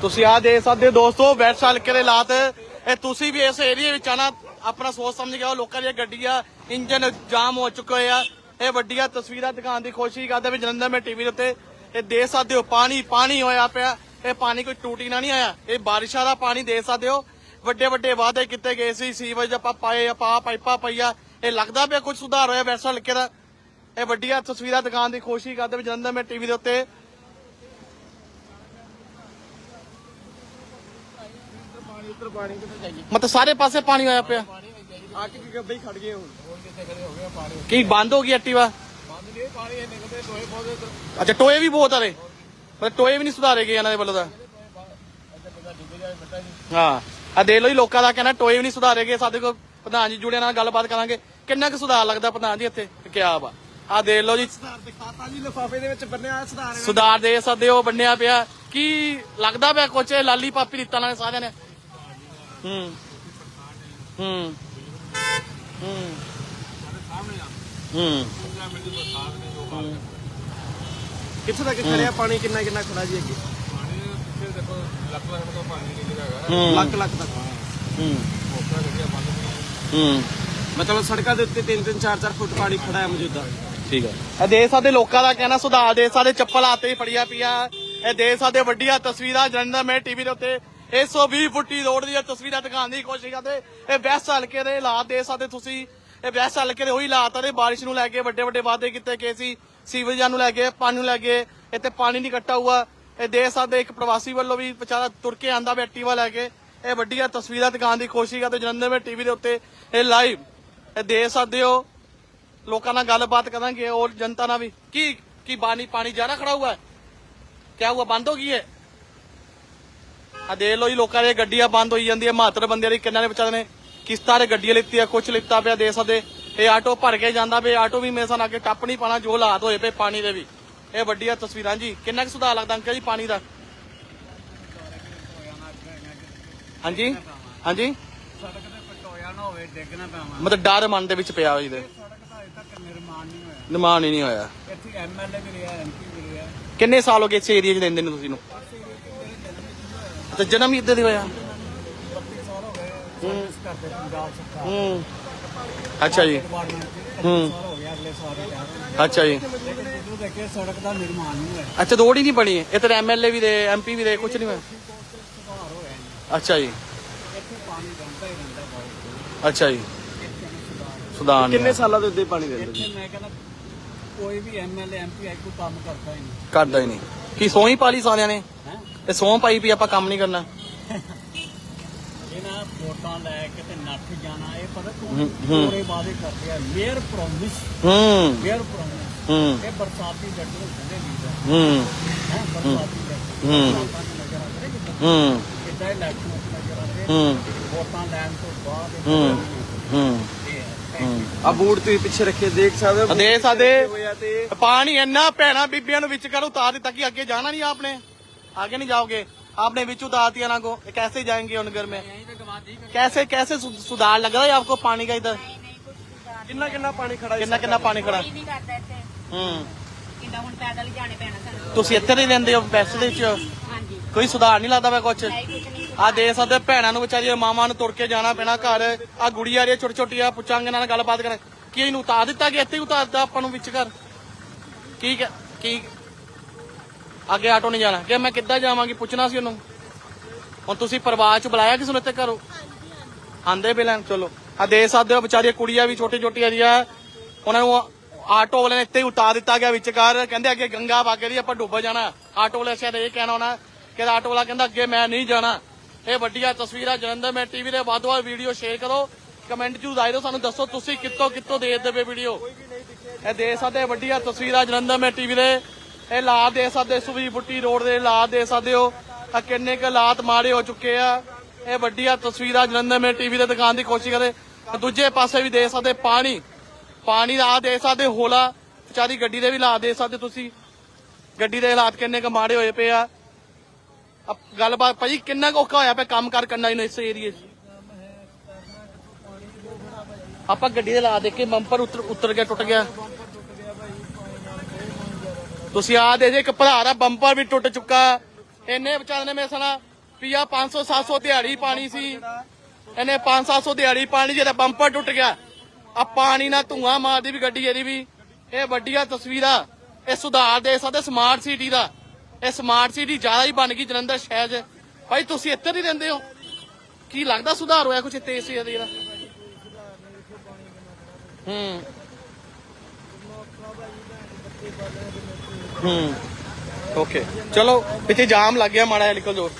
ਤੁਸੀਂ ਆ ਦੇਖ ਸਕਦੇ ਹੋ ਦੋਸਤੋ ਵੈਸਟ ਹਲਕੇ ਦੇ ਹਾਲਾਤ। ਇਹ ਤੁਸੀਂ ਵੀ ਇਸ ਏਰੀਆ ਵਿੱਚ ਆਣਾ ਆਪਣਾ ਸੋਚ ਸਮਝ ਕੇ ਆਓ, ਲੋਕਾਂ ਦੀਆਂ ਗੱਡੀਆਂ ਇੰਜਨ ਜਾਮ ਹੋ ਚੁੱਕੇ ਆ। ਇਹ ਵੱਡੀਆਂ ਤਸਵੀਰਾਂ ਦਿਖਾਉਣ ਦੀ ਕੋਸ਼ਿਸ਼ ਕਰਦੇ ਵੀ ਜਲੰਧਰ ਮੈਂ ਟੀਵੀ ਦੇ ਉੱਤੇ ਇਹ ਦੇ ਸਕਦੇ ਹੋ ਪਾਣੀ ਪਾਣੀ ਹੋਇਆ ਪਿਆ। ਇਹ ਪਾਣੀ ਕੋਈ ਟੂਟੀ ਨਾ ਨਹੀਂ ਆਇਆ। ਇਹ ਬਾਰਿਸ਼ਾਂ ਦਾ ਪਾਣੀ ਦੇ ਸਕਦੇ ਹੋ। ਵੱਡੇ ਵੱਡੇ ਵਾਅਦੇ ਕੀਤੇ ਗਏ ਸੀ ਸੀਵਰੇਜ ਆਪਾਂ ਪਾਏ ਆਪਾਂ ਪਾਈਪਾਂ ਪਈਆ। ਇਹ ਲੱਗਦਾ ਪਿਆ ਕੁਝ ਸੁਧਾਰ ਹੋਇਆ ਵੈਸਟ ਹਲਕੇ ਦਾ। ਇਹ ਵੱਡੀਆਂ ਤਸਵੀਰਾਂ ਦਿਖਾਉਣ ਦੀ ਕੋਸ਼ਿਸ਼ ਕਰਦੇ ਵੀ ਜਲੰਧਰ ਮੈਂ ਟੀਵੀ ਦੇ ਉੱਤੇ। ਮਤਲਬ ਸਾਰੇ ਪਾਸੇ ਪਾਣੀ ਹੋਇਆ ਪਿਆ। ਆ ਕੇ ਕੀ ਬਈ ਖੜ ਗਏ ਹੁਣ। ਕੀ ਬੰਦ ਹੋ ਗਈ ਐਕਟਿਵਾ? ਪਾਣੀ ਇਹ ਨਿਕਲਦੇ ਟੋਏ ਅੱਛਾ ਟੋਏ ਵੀ ਬਹੁਤ ਆ ਰੇ। ਪਰ ਟੋਏ ਵੀ ਨਹੀਂ ਸੁਧਾਰੇ ਗਏ ਇਹਨਾਂ ਦੇ ਵੱਲੋਂ ਤਾਂ। ਹਾਂ ਆ ਦੇਖ ਲਓ ਜੀ ਲੋਕਾਂ ਦਾ ਕਹਿਣਾ ਟੋਏ ਵੀ ਨਹੀਂ ਸੁਧਾਰੇ ਗਏ। ਸਾਡੇ ਕੋਲ ਪ੍ਰਧਾਨ ਜੀ ਜੁੜਿਆ ਨਾਲ ਗੱਲਬਾਤ ਕਰਾਂਗੇ। ਕਿੰਨਾ ਕੁ ਸੁਧਾਰ ਲੱਗਦਾ ਪ੍ਰਧਾਨ ਜੀ ਇੱਥੇ? ਕਿਆ ਵਾ ਆ ਦੇਖ ਲਓ ਜੀ। ਸੁਧਾਰ ਦਿਖਾਤਾ ਜੀ ਲਿਫਾਫੇ ਦੇ ਵਿੱਚ ਬੰਨਿਆ ਹੋਇਆ ਸੁਧਾਰ ਦੇ ਸਕਦੇ ਹੋ ਬੰਨਿਆ ਪਿਆ। ਕੀ ਲੱਗਦਾ ਪਿਆ ਕੁਛ? ਇਹ ਲਾਲੀ ਪਾਪੀ ਰੀਤਾਂ ਨਾਲ ਸਾਰਿਆਂ ਨੇ। ਹੂੰ। ਹੂੰ। ਹੂੰ। ਹੂੰ। ਕਿੱਥੇ ਤੱਕ ਖੜਿਆ ਪਾਣੀ? ਕਿੰਨਾ ਕਿੰਨਾ ਖੜਾ ਜੀ ਅੱਗੇ? ਪਾਣੀ ਪਿੱਛੇ ਦੇਖੋ ਲੱਖ ਲੱਖ ਤੋਂ ਪਾਣੀ ਨਿਕਲਦਾ ਹੈਗਾ। ਹੂੰ। ਲੱਖ ਲੱਖ ਤੱਕ। ਹੂੰ। ਮੋਟਰ ਗੱਡੀਆਂ ਬੰਦ ਨਹੀਂ ਹੂੰ। ਮਤਲਬ ਸੜਕਾਂ ਦੇ ਉੱਤੇ 3-3 4-4 ਫੁੱਟ ਪਾਣੀ ਖੜਾ ਹੈ ਮੌਜੂਦਾ। ਠੀਕ ਹੈ ਇਹ ਦੇਸ਼ ਸਾਡੇ ਲੋਕਾਂ ਦਾ ਕਹਿਣਾ ਸੁਧਾਰ ਦੇ ਸਾਡੇ ਚੱਪਲ ਹੱਥ ਹੀ ਫੜੀਆਂ ਪਈਆਂ। ਇਹ ਦੇਸ਼ ਸਾਡੇ ਵੱਡੀਆਂ ਤਸਵੀਰਾਂ ਜਲੰਧਰ ਮੈਂ ਟੀਵੀ ਦੇ ਉੱਤੇ। 120 ਫੁੱਟੀ ਰੋਡ ਦੀਆਂ ਤਸਵੀਰਾਂ ਦਿਖਾਉਣ ਦੀ ਕੋਸ਼ਿਸ਼ ਕਰਦੇ। ਇਹ ਵੈਸਟ ਹਲਕੇ ਦੇ ਹਾਲਾਤ ਦੇ ਸਕਦੇ ਤੁਸੀਂ ਇਹ ਵੈਸਟ ਹਲਕੇ ਦੇ ਉਹੀ ਹਾਲਾਤ ਆ ਨੇ ਬਾਰਿਸ਼ ਨੂੰ ਲੈ ਕੇ ਵੱਡੇ ਵੱਡੇ ਵਾਅਦੇ ਕੀਤੇ ਗਏ ਸੀ ਸੀਵਰੇਜਾਂ ਨੂੰ ਲੈ ਕੇ ਪਾਣੀ ਨੂੰ ਲੈ ਕੇ ਇੱਥੇ ਪਾਣੀ ਨਹੀਂ ਇਕੱਠਾ ਹੁਆ ਇਹ ਦੇ ਸਕਦੇ ਇੱਕ ਪ੍ਰਵਾਸੀ ਵੱਲੋਂ ਵੀ ਵਿਚਾਰਾ ਤੁਰ ਕੇ ਆਂਦਾ ਐਕਟਿਵਾ ਲੈ ਕੇ। ਇਹ ਵੱਡੀਆਂ ਤਸਵੀਰਾਂ ਦਿਖਾਉਣ ਦੀ ਕੋਸ਼ਿਸ਼ ਕਰਦੇ ਜਲੰਧਰ ਮੈਂ ਟੀਵੀ ਦੇ ਉੱਤੇ ਇਹ ਲਾਈਵ। ਇਹ ਦੇ ਸਕਦੇ ਹੋ ਲੋਕਾਂ ਨਾਲ ਗੱਲਬਾਤ ਕਰਾਂਗੇ ਔਰ ਜਨਤਾ ਨਾਲ ਵੀ। ਕੀ ਕੀ ਪਾਣੀ ਪਾਣੀ ਜ਼ਿਆਦਾ ਖੜਾ ਹੁਆ ਹੈ ਕਿਆ ਹੁਆ ਬੰਦ ਹੋ ਗਈ ਹੈ ਆ ਦੇਖ ਲੋ ਜੀ, ਲੋਕਾਂ ਦੀਆਂ ਗੱਡੀਆਂ ਬੰਦ ਹੋਈ ਜਾਂਦੀਆਂ ਮਾਤਰ ਬੰਦਿਆਂ ਦੀ ਕਿੰਨਾ ਨੇ ਵਿਚਾਰੇ ਨੇ ਕਿਸ਼ਤਾਂ ਦੇ ਗੱਡੀਆਂ ਲਿੱਤੀਆਂ, ਕੁਛ ਲਿੱਤਾ ਪਿਆ ਦੇ ਸਕਦੇ। ਇਹ ਆਟੋ ਭਰ ਕੇ ਜਾਂਦਾ ਵੇ ਆਟੋ ਵੀ ਮੇਰੇ ਸਾਨ ਅੱਗੇ ਟੱਪ ਨਹੀਂ ਪਾਣਾ ਜੋ ਹਾਲਾਤ ਹੋਏ ਪਏ ਪਾਣੀ ਦੇ ਵੀ। ਇਹ ਵੱਡੀਆਂ ਤਸਵੀਰਾਂ ਜੀ, ਕਿੰਨਾ ਕੁ ਸੁਧਾਰ ਲੱਗਦਾ ਅੰਕਲ ਜੀ ਪਾਣੀ ਦਾ? ਹਾਂਜੀ? ਹਾਂਜੀ? ਸੜਕ ਤੇ ਪਟੋਇਆ ਨਾ ਹੋਵੇ ਡਿੱਗਣਾ ਪੈਣਾ ਮਤਲਬ ਡਰ ਮਨ ਦੇ ਵਿੱਚ ਪਿਆ ਹੋਈ ਦੇ ਸੜਕ ਦਾ ਅਜੇ ਤੱਕ ਨਿਰਮਾਣ ਨਹੀਂ ਹੋਇਆ ਨਿਮਾਨ ਹੀ ਨਹੀਂ ਹੋਇਆ। ਇੱਥੇ ਐਮਐਲਏ ਵੀ ਰਿਹਾ ਐਮਪੀ ਵੀ ਰਿਹਾ ਕਿੰਨੇ ਸਾਲ ਹੋ ਗਏ ਇਸ ਏਰੀਆ 'ਚ ਰਹਿੰਦੇ ਨੂੰ ਤੁਸੀਂ ਨੂੰ ਤੇ ਜਨਮ ਹੀ ਇੱਦਾਂ ਦੇ ਹੋਇਆ? ਸਰਵਿਸ ਕਰਦੇ ਪੰਜਾਬ ਸਰਕਾਰ ਹੂੰ। ਅੱਛਾ ਜੀ। ਹੂੰ। ਸਾਲ ਹੋ ਗਿਆ ਅਗਲੇ ਸਾਲ ਰਿਟਾਇਰ ਅੱਛਾ ਜੀ। ਲੇਕਿਨ ਜਦੋਂ ਦੇਖੇ ਸੜਕ ਦਾ ਨਿਰਮਾਣ ਨਹੀਂ ਹੋਇਆ ਅੱਛਾ ਰੋਡ ਹੀ ਨਹੀਂ ਬਣੀ। ਇੱਥੇ ਐਮਐਲਏ ਵੀ ਦੇ ਐਮਪੀ ਵੀ ਦੇ ਕੁਝ ਨਹੀਂ ਹੋਇਆ। ਅੱਛਾ ਜੀ। ਇੱਥੇ ਪਾਣੀ ਰਹਿੰਦਾ ਹੀ ਰਹਿੰਦਾ ਬਹੁਤ ਅੱਛਾ ਜੀ। ਸੁਦਾਨ ਕਿੰਨੇ ਸਾਲਾਂ ਤੋਂ ਇੱਦੇ ਪਾਣੀ ਜੀ? ਇੱਥੇ ਮੈਂ ਕਹਿੰਦਾ ਕੋਈ ਵੀ ਐਮਐਲਏ ਐਮਪੀ ਆਈ ਕੋਈ ਕੰਮ ਕਰਦਾ ਹੀ ਨਹੀਂ। ਕਰਦਾ ਹੀ ਨਹੀਂ। ਕੀ ਸੌਂ ਹੀ ਪਾਲੀ ਸਾਰਿਆਂ ਨੇ? ਹੈ? ਤੇ ਸੌਂ ਪਾਈ ਵੀ ਆਪਾਂ ਕੰਮ ਨਹੀਂ ਕਰਨਾ। ਵੋਟਾਂ ਲੈ ਕੇ ਤੇ ਨੱਠ ਜਾਣਾ ਇਹ ਪਤਾ ਹੂੰ, ਤੂੰ ਹੂੰ। ਪੂਰੇ ਵਾਅਦੇ ਕਰਦੇ ਆ ਮੇਅਰ ਪ੍ਰੋਮਿਸ ਹੂੰ ਮੇਅਰ ਪ੍ਰੋਮਿਸ ਹੂੰ ਇਹ ਬਰਸਾਤੀ ਜੱਟ ਨੂੰ ਕਹਿੰਦੇ ਲੀਡਰ ਹੂੰ ਹੈ ਬਰਸਾਤੀ ਜੱਟ ਹੂੰ। ਬਰਸਾਤਾਂ 'ਚ ਨਜ਼ਰ ਆਉਂਦੇ ਨੇ ਹੂੰ ਕਿੱਦਾਂ ਇਲੈਕਸ਼ਨ ਵਿੱਚ ਨਜ਼ਰ ਆਉਂਦੇ ਹੂੰ ਵੋਟਾਂ ਲੈਣ ਤੋਂ ਬਾਅਦ ਹੂੰ ਹੂੰ ਹੂੰ ਆ ਬੂਟ ਤੁਸੀਂ ਪਿੱਛੇ ਰੱਖੇ ਦੇਖ ਸਕਦੇ ਹੋ ਦੇਖ ਸਕਦੇ। ਹੋਇਆ ਤੇ ਪਾਣੀ ਇੰਨਾ ਭੈਣਾ ਬੀਬੀਆਂ ਨੂੰ ਵਿੱਚ ਕਰ ਉਤਾਰ ਦਿੱਤਾ ਕਿ ਅੱਗੇ जाना नहीं आपने आगे नहीं जाओगे आपने बीच उतार दिया ना को कैसे जाएंगे उन घर में कैसे कैसे सु- सुधार लग रहा है आपको पानी का इधर ਕਿੰਨਾ ਕਿੰਨਾ ਪਾਣੀ ਖੜਾ ਕਿੰਨਾ ਕਿੰਨਾ ਪਾਣੀ ਖੜਾ ਕੋਈ ਨਹੀਂ ਕਰਦਾ ਇੱਥੇ ਹੂੰ ਕਿੰਨਾ ਹੁਣ ਪੈਦਲ ਹੀ ਜਾਣੇ ਪੈਣਾ ਸਾਨੂੰ ਤੁਸੀਂ ਇੱਥੇ ਨਹੀਂ ਰਹਿੰਦੇ ਹੋ ਵੈਸਟ ਦੇ ਵਿੱਚ ਹਾਂਜੀ ਕੋਈ ਸੁਧਾਰ ਨਹੀਂ ਲੱਗਦਾ ਵਾ ਕੁਛ ਨਹੀਂ ਕੁਝ ਨਹੀਂ ਆ ਦੇ ਸਕਦੇ ਭੈਣਾਂ ਨੂੰ ਵਿਚਾਰੀਆਂ ਮਾਵਾਂ ਨੂੰ ਤੁਰ ਕੇ ਜਾਣਾ ਪੈਣਾ ਘਰ ਆ ਗੁੜੀਆਂ ਰੀਆਂ ਛੋਟੀ ਛੋਟੀਆਂ ਪੁੱਛਾਂਗੇ ਨਾਲ ਗੱਲਬਾਤ ਕਰਾਂ ਕੀ ਇਹਨੂੰ ਉਤਾਰ ਦਿੱਤਾ ਕਿ ਇੱਥੇ ਹੀ ਉਤਾਰ ਦਿੱਤਾ ਆਪਾਂ ਨੂੰ ਵਿੱਚ ਘਰ ਕੀ ਕਹਿ- ਕੀ ਅੱਗੇ ਆਟੋ ਨਹੀਂ ਜਾਣਾ ਕਿ ਮੈਂ ਕਿੱਦਾਂ ਜਾਵਾਂਗੀ ਪੁੱਛਣਾ ਸੀ ਉਹਨੂੰ ਹੁਣ ਤੁਸੀਂ ਪਰਿਵਾਰ ਚ ਬੁਲਾਇਆ ਕਿਸੇ ਨੂੰ ਇੱਥੇ ਘਰੋਂ? ਆਂਦੇ ਬਿਲਾਂ ਚਲੋ। ਆ ਦੇ ਸਕਦੇ ਹੋ ਵਿਚਾਰੀਆਂ, ਕੁੜੀਆਂ ਵੀ ਛੋਟੀ ਛੋਟੀਆਂ ਦੀਆਂ ਉਹਨਾਂ ਨੂੰ ਆਟੋ ਵਾਲੇ ਨੇ ਇੱਥੇ ਹੀ ਉਤਾਰ ਦਿੱਤਾ ਗਿਆ ਵਿੱਚ ਕਹਿੰਦੇ ਅੱਗੇ ਗੰਗਾ ਵਾਗੇ ਦੀ, ਆਪਾਂ ਡੁੱਬ ਜਾਣਾ। ਆਟੋ ਵਾਲੇ ਸ਼ਾਇਦ ਇਹ ਕਹਿਣਾ ਹੋਣਾ। ਕਿ ਆਟੋ ਵਾਲਾ ਕਹਿੰਦਾ, ਅੱਗੇ ਮੈਂ ਨਹੀਂ ਜਾਣਾ। ਇਹ ਵੱਡੀਆਂ ਤਸਵੀਰਾਂ ਜਲੰਧਰ ਮੈਂ ਟੀਵੀ ਦੇ ਵੱਧ ਵੱਧ ਵੀਡੀਓ ਸ਼ੇਅਰ ਕਰੋ। ਕਮੈਂਟ ਚ ਰਾਏ ਸਾਨੂੰ ਦੱਸੋ ਤੁਸੀਂ ਕਿੱਥੋਂ ਕਿੱਥੋਂ ਦੇਖਦੇ ਪਏ ਵੀਡੀਓ। ਇਹ ਦੇ ਸਕਦੇ ਵੱਡੀਆਂ ਤਸਵੀਰਾਂ ਜਲੰਧਰ ਮੈਂ ਟੀਵੀ ਦੇ ਇਹ ਲਾ ਦੇ ਸਕਦੇ ਸੁਵੀ ਬੁੱਟੀ ਰੋਡ ਦੇ ਲਾ ਦੇ ਸਕਦੇ ਹੋ। ਆ ਕਿੰਨੇ ਕੁ ਹਾਲਾਤ ਮਾੜੇ ਹੋ ਚੁੱਕੇ ਆ। ਇਹ ਵੱਡੀਆਂ ਤਸਵੀਰਾਂ ਜਲੰਧਰ ਮੈਂ ਟੀਵੀ ਤੇ ਦਿਖਾਉਣ ਦੀ ਕੋਸ਼ਿਸ਼ ਕਰਦੇ ਦੂਜੇ ਪਾਸੇ ਵੀ ਦੇ ਸਕਦੇ ਪਾਣੀ। ਪਾਣੀ ਦਾ ਆ ਦੇ ਸਕਦੇ, ਹੋਲਾ। ਵਿਚਾਰੀ ਗੱਡੀ ਦੇ ਵੀ ਲਾ ਦੇ ਸਕਦੇ ਤੁਸੀਂ। ਗੱਡੀ ਦੇ ਹਾਲਾਤ ਕਿੰਨੇ ਕੁ ਮਾੜੇ ਹੋਏ ਪਏ ਆ। ਗੱਲਬਾਤ ਭਾਜੀ ਕਿੰਨਾ ਕੁ ਔਖਾ ਹੋਇਆ ਪਿਆ ਕੰਮ ਕਾਰ ਕਰਨਾ ਇਹਨੂੰ ਇਸ ਏਰੀਏ 'ਚ? ਆਪਾਂ ਗੱਡੀ ਦੇ ਲਾ ਦੇ ਕੇ ਬੰਪਰ ਉਤਰ ਉਤਰ ਗਿਆ, ਟੁੱਟ ਗਿਆ। ਤੁਸੀਂ ਆ ਦੇ ਜੇ ਇੱਕ ਭਰਾ ਦਾ ਬੰਪਰ ਵੀ ਟੁੱਟ ਚੁੱਕਾ। ਇਹਨੇ ਵਿਚਾਰੇ ਨੇ ਮੇਰੇ ਸੁਣਾ ਪਿਆ 500 700 ਦਿਹਾੜੀ ਪਾਣੀ ਸੀ। ਇਹਨੇ 5 700 ਦਿਹਾੜੀ ਪਾਣੀ ਜਿਹੜਾ ਬੰਪਰ ਟੁੱਟ ਗਿਆ। ਆ ਪਾਣੀ ਨਾਲ ਧੂਆਂ ਮਾਰਦੀ ਵੀ ਗੱਡੀ ਇਹਦੀ ਵੀ। ਇਹ ਵੱਡੀਆਂ ਤਸਵੀਰਾਂ, ਇਹ ਸੁਧਾਰ ਦੇ ਸਕਦੇ ਸਮਾਰਟ ਸਿਟੀ ਦਾ। ਇਹ ਸਮਾਰਟ ਸਿਟੀ ਜ਼ਿਆਦਾ ਹੀ ਬਣ ਗਈ ਜਲੰਧਰ ਸ਼ਹਿਰ 'ਚ। ਭਾਈ, ਤੁਸੀਂ ਇੱਥੇ ਹੀ ਰਹਿੰਦੇ ਹੋ? ਕੀ ਲੱਗਦਾ ਸੁਧਾਰ ਹੋਇਆ ਕੁਛ ਇੱਥੇ ਇਸ ਏਰੀਆ ਹੂੰ। ਹੂੰ। ਓਕੇ ਚਲੋ, ਪਿੱਛੇ ਜਾਮ ਲੱਗ ਗਿਆ ਮਾੜਾ ਜਿਹਾ, ਨਿਕਲ ਜੋ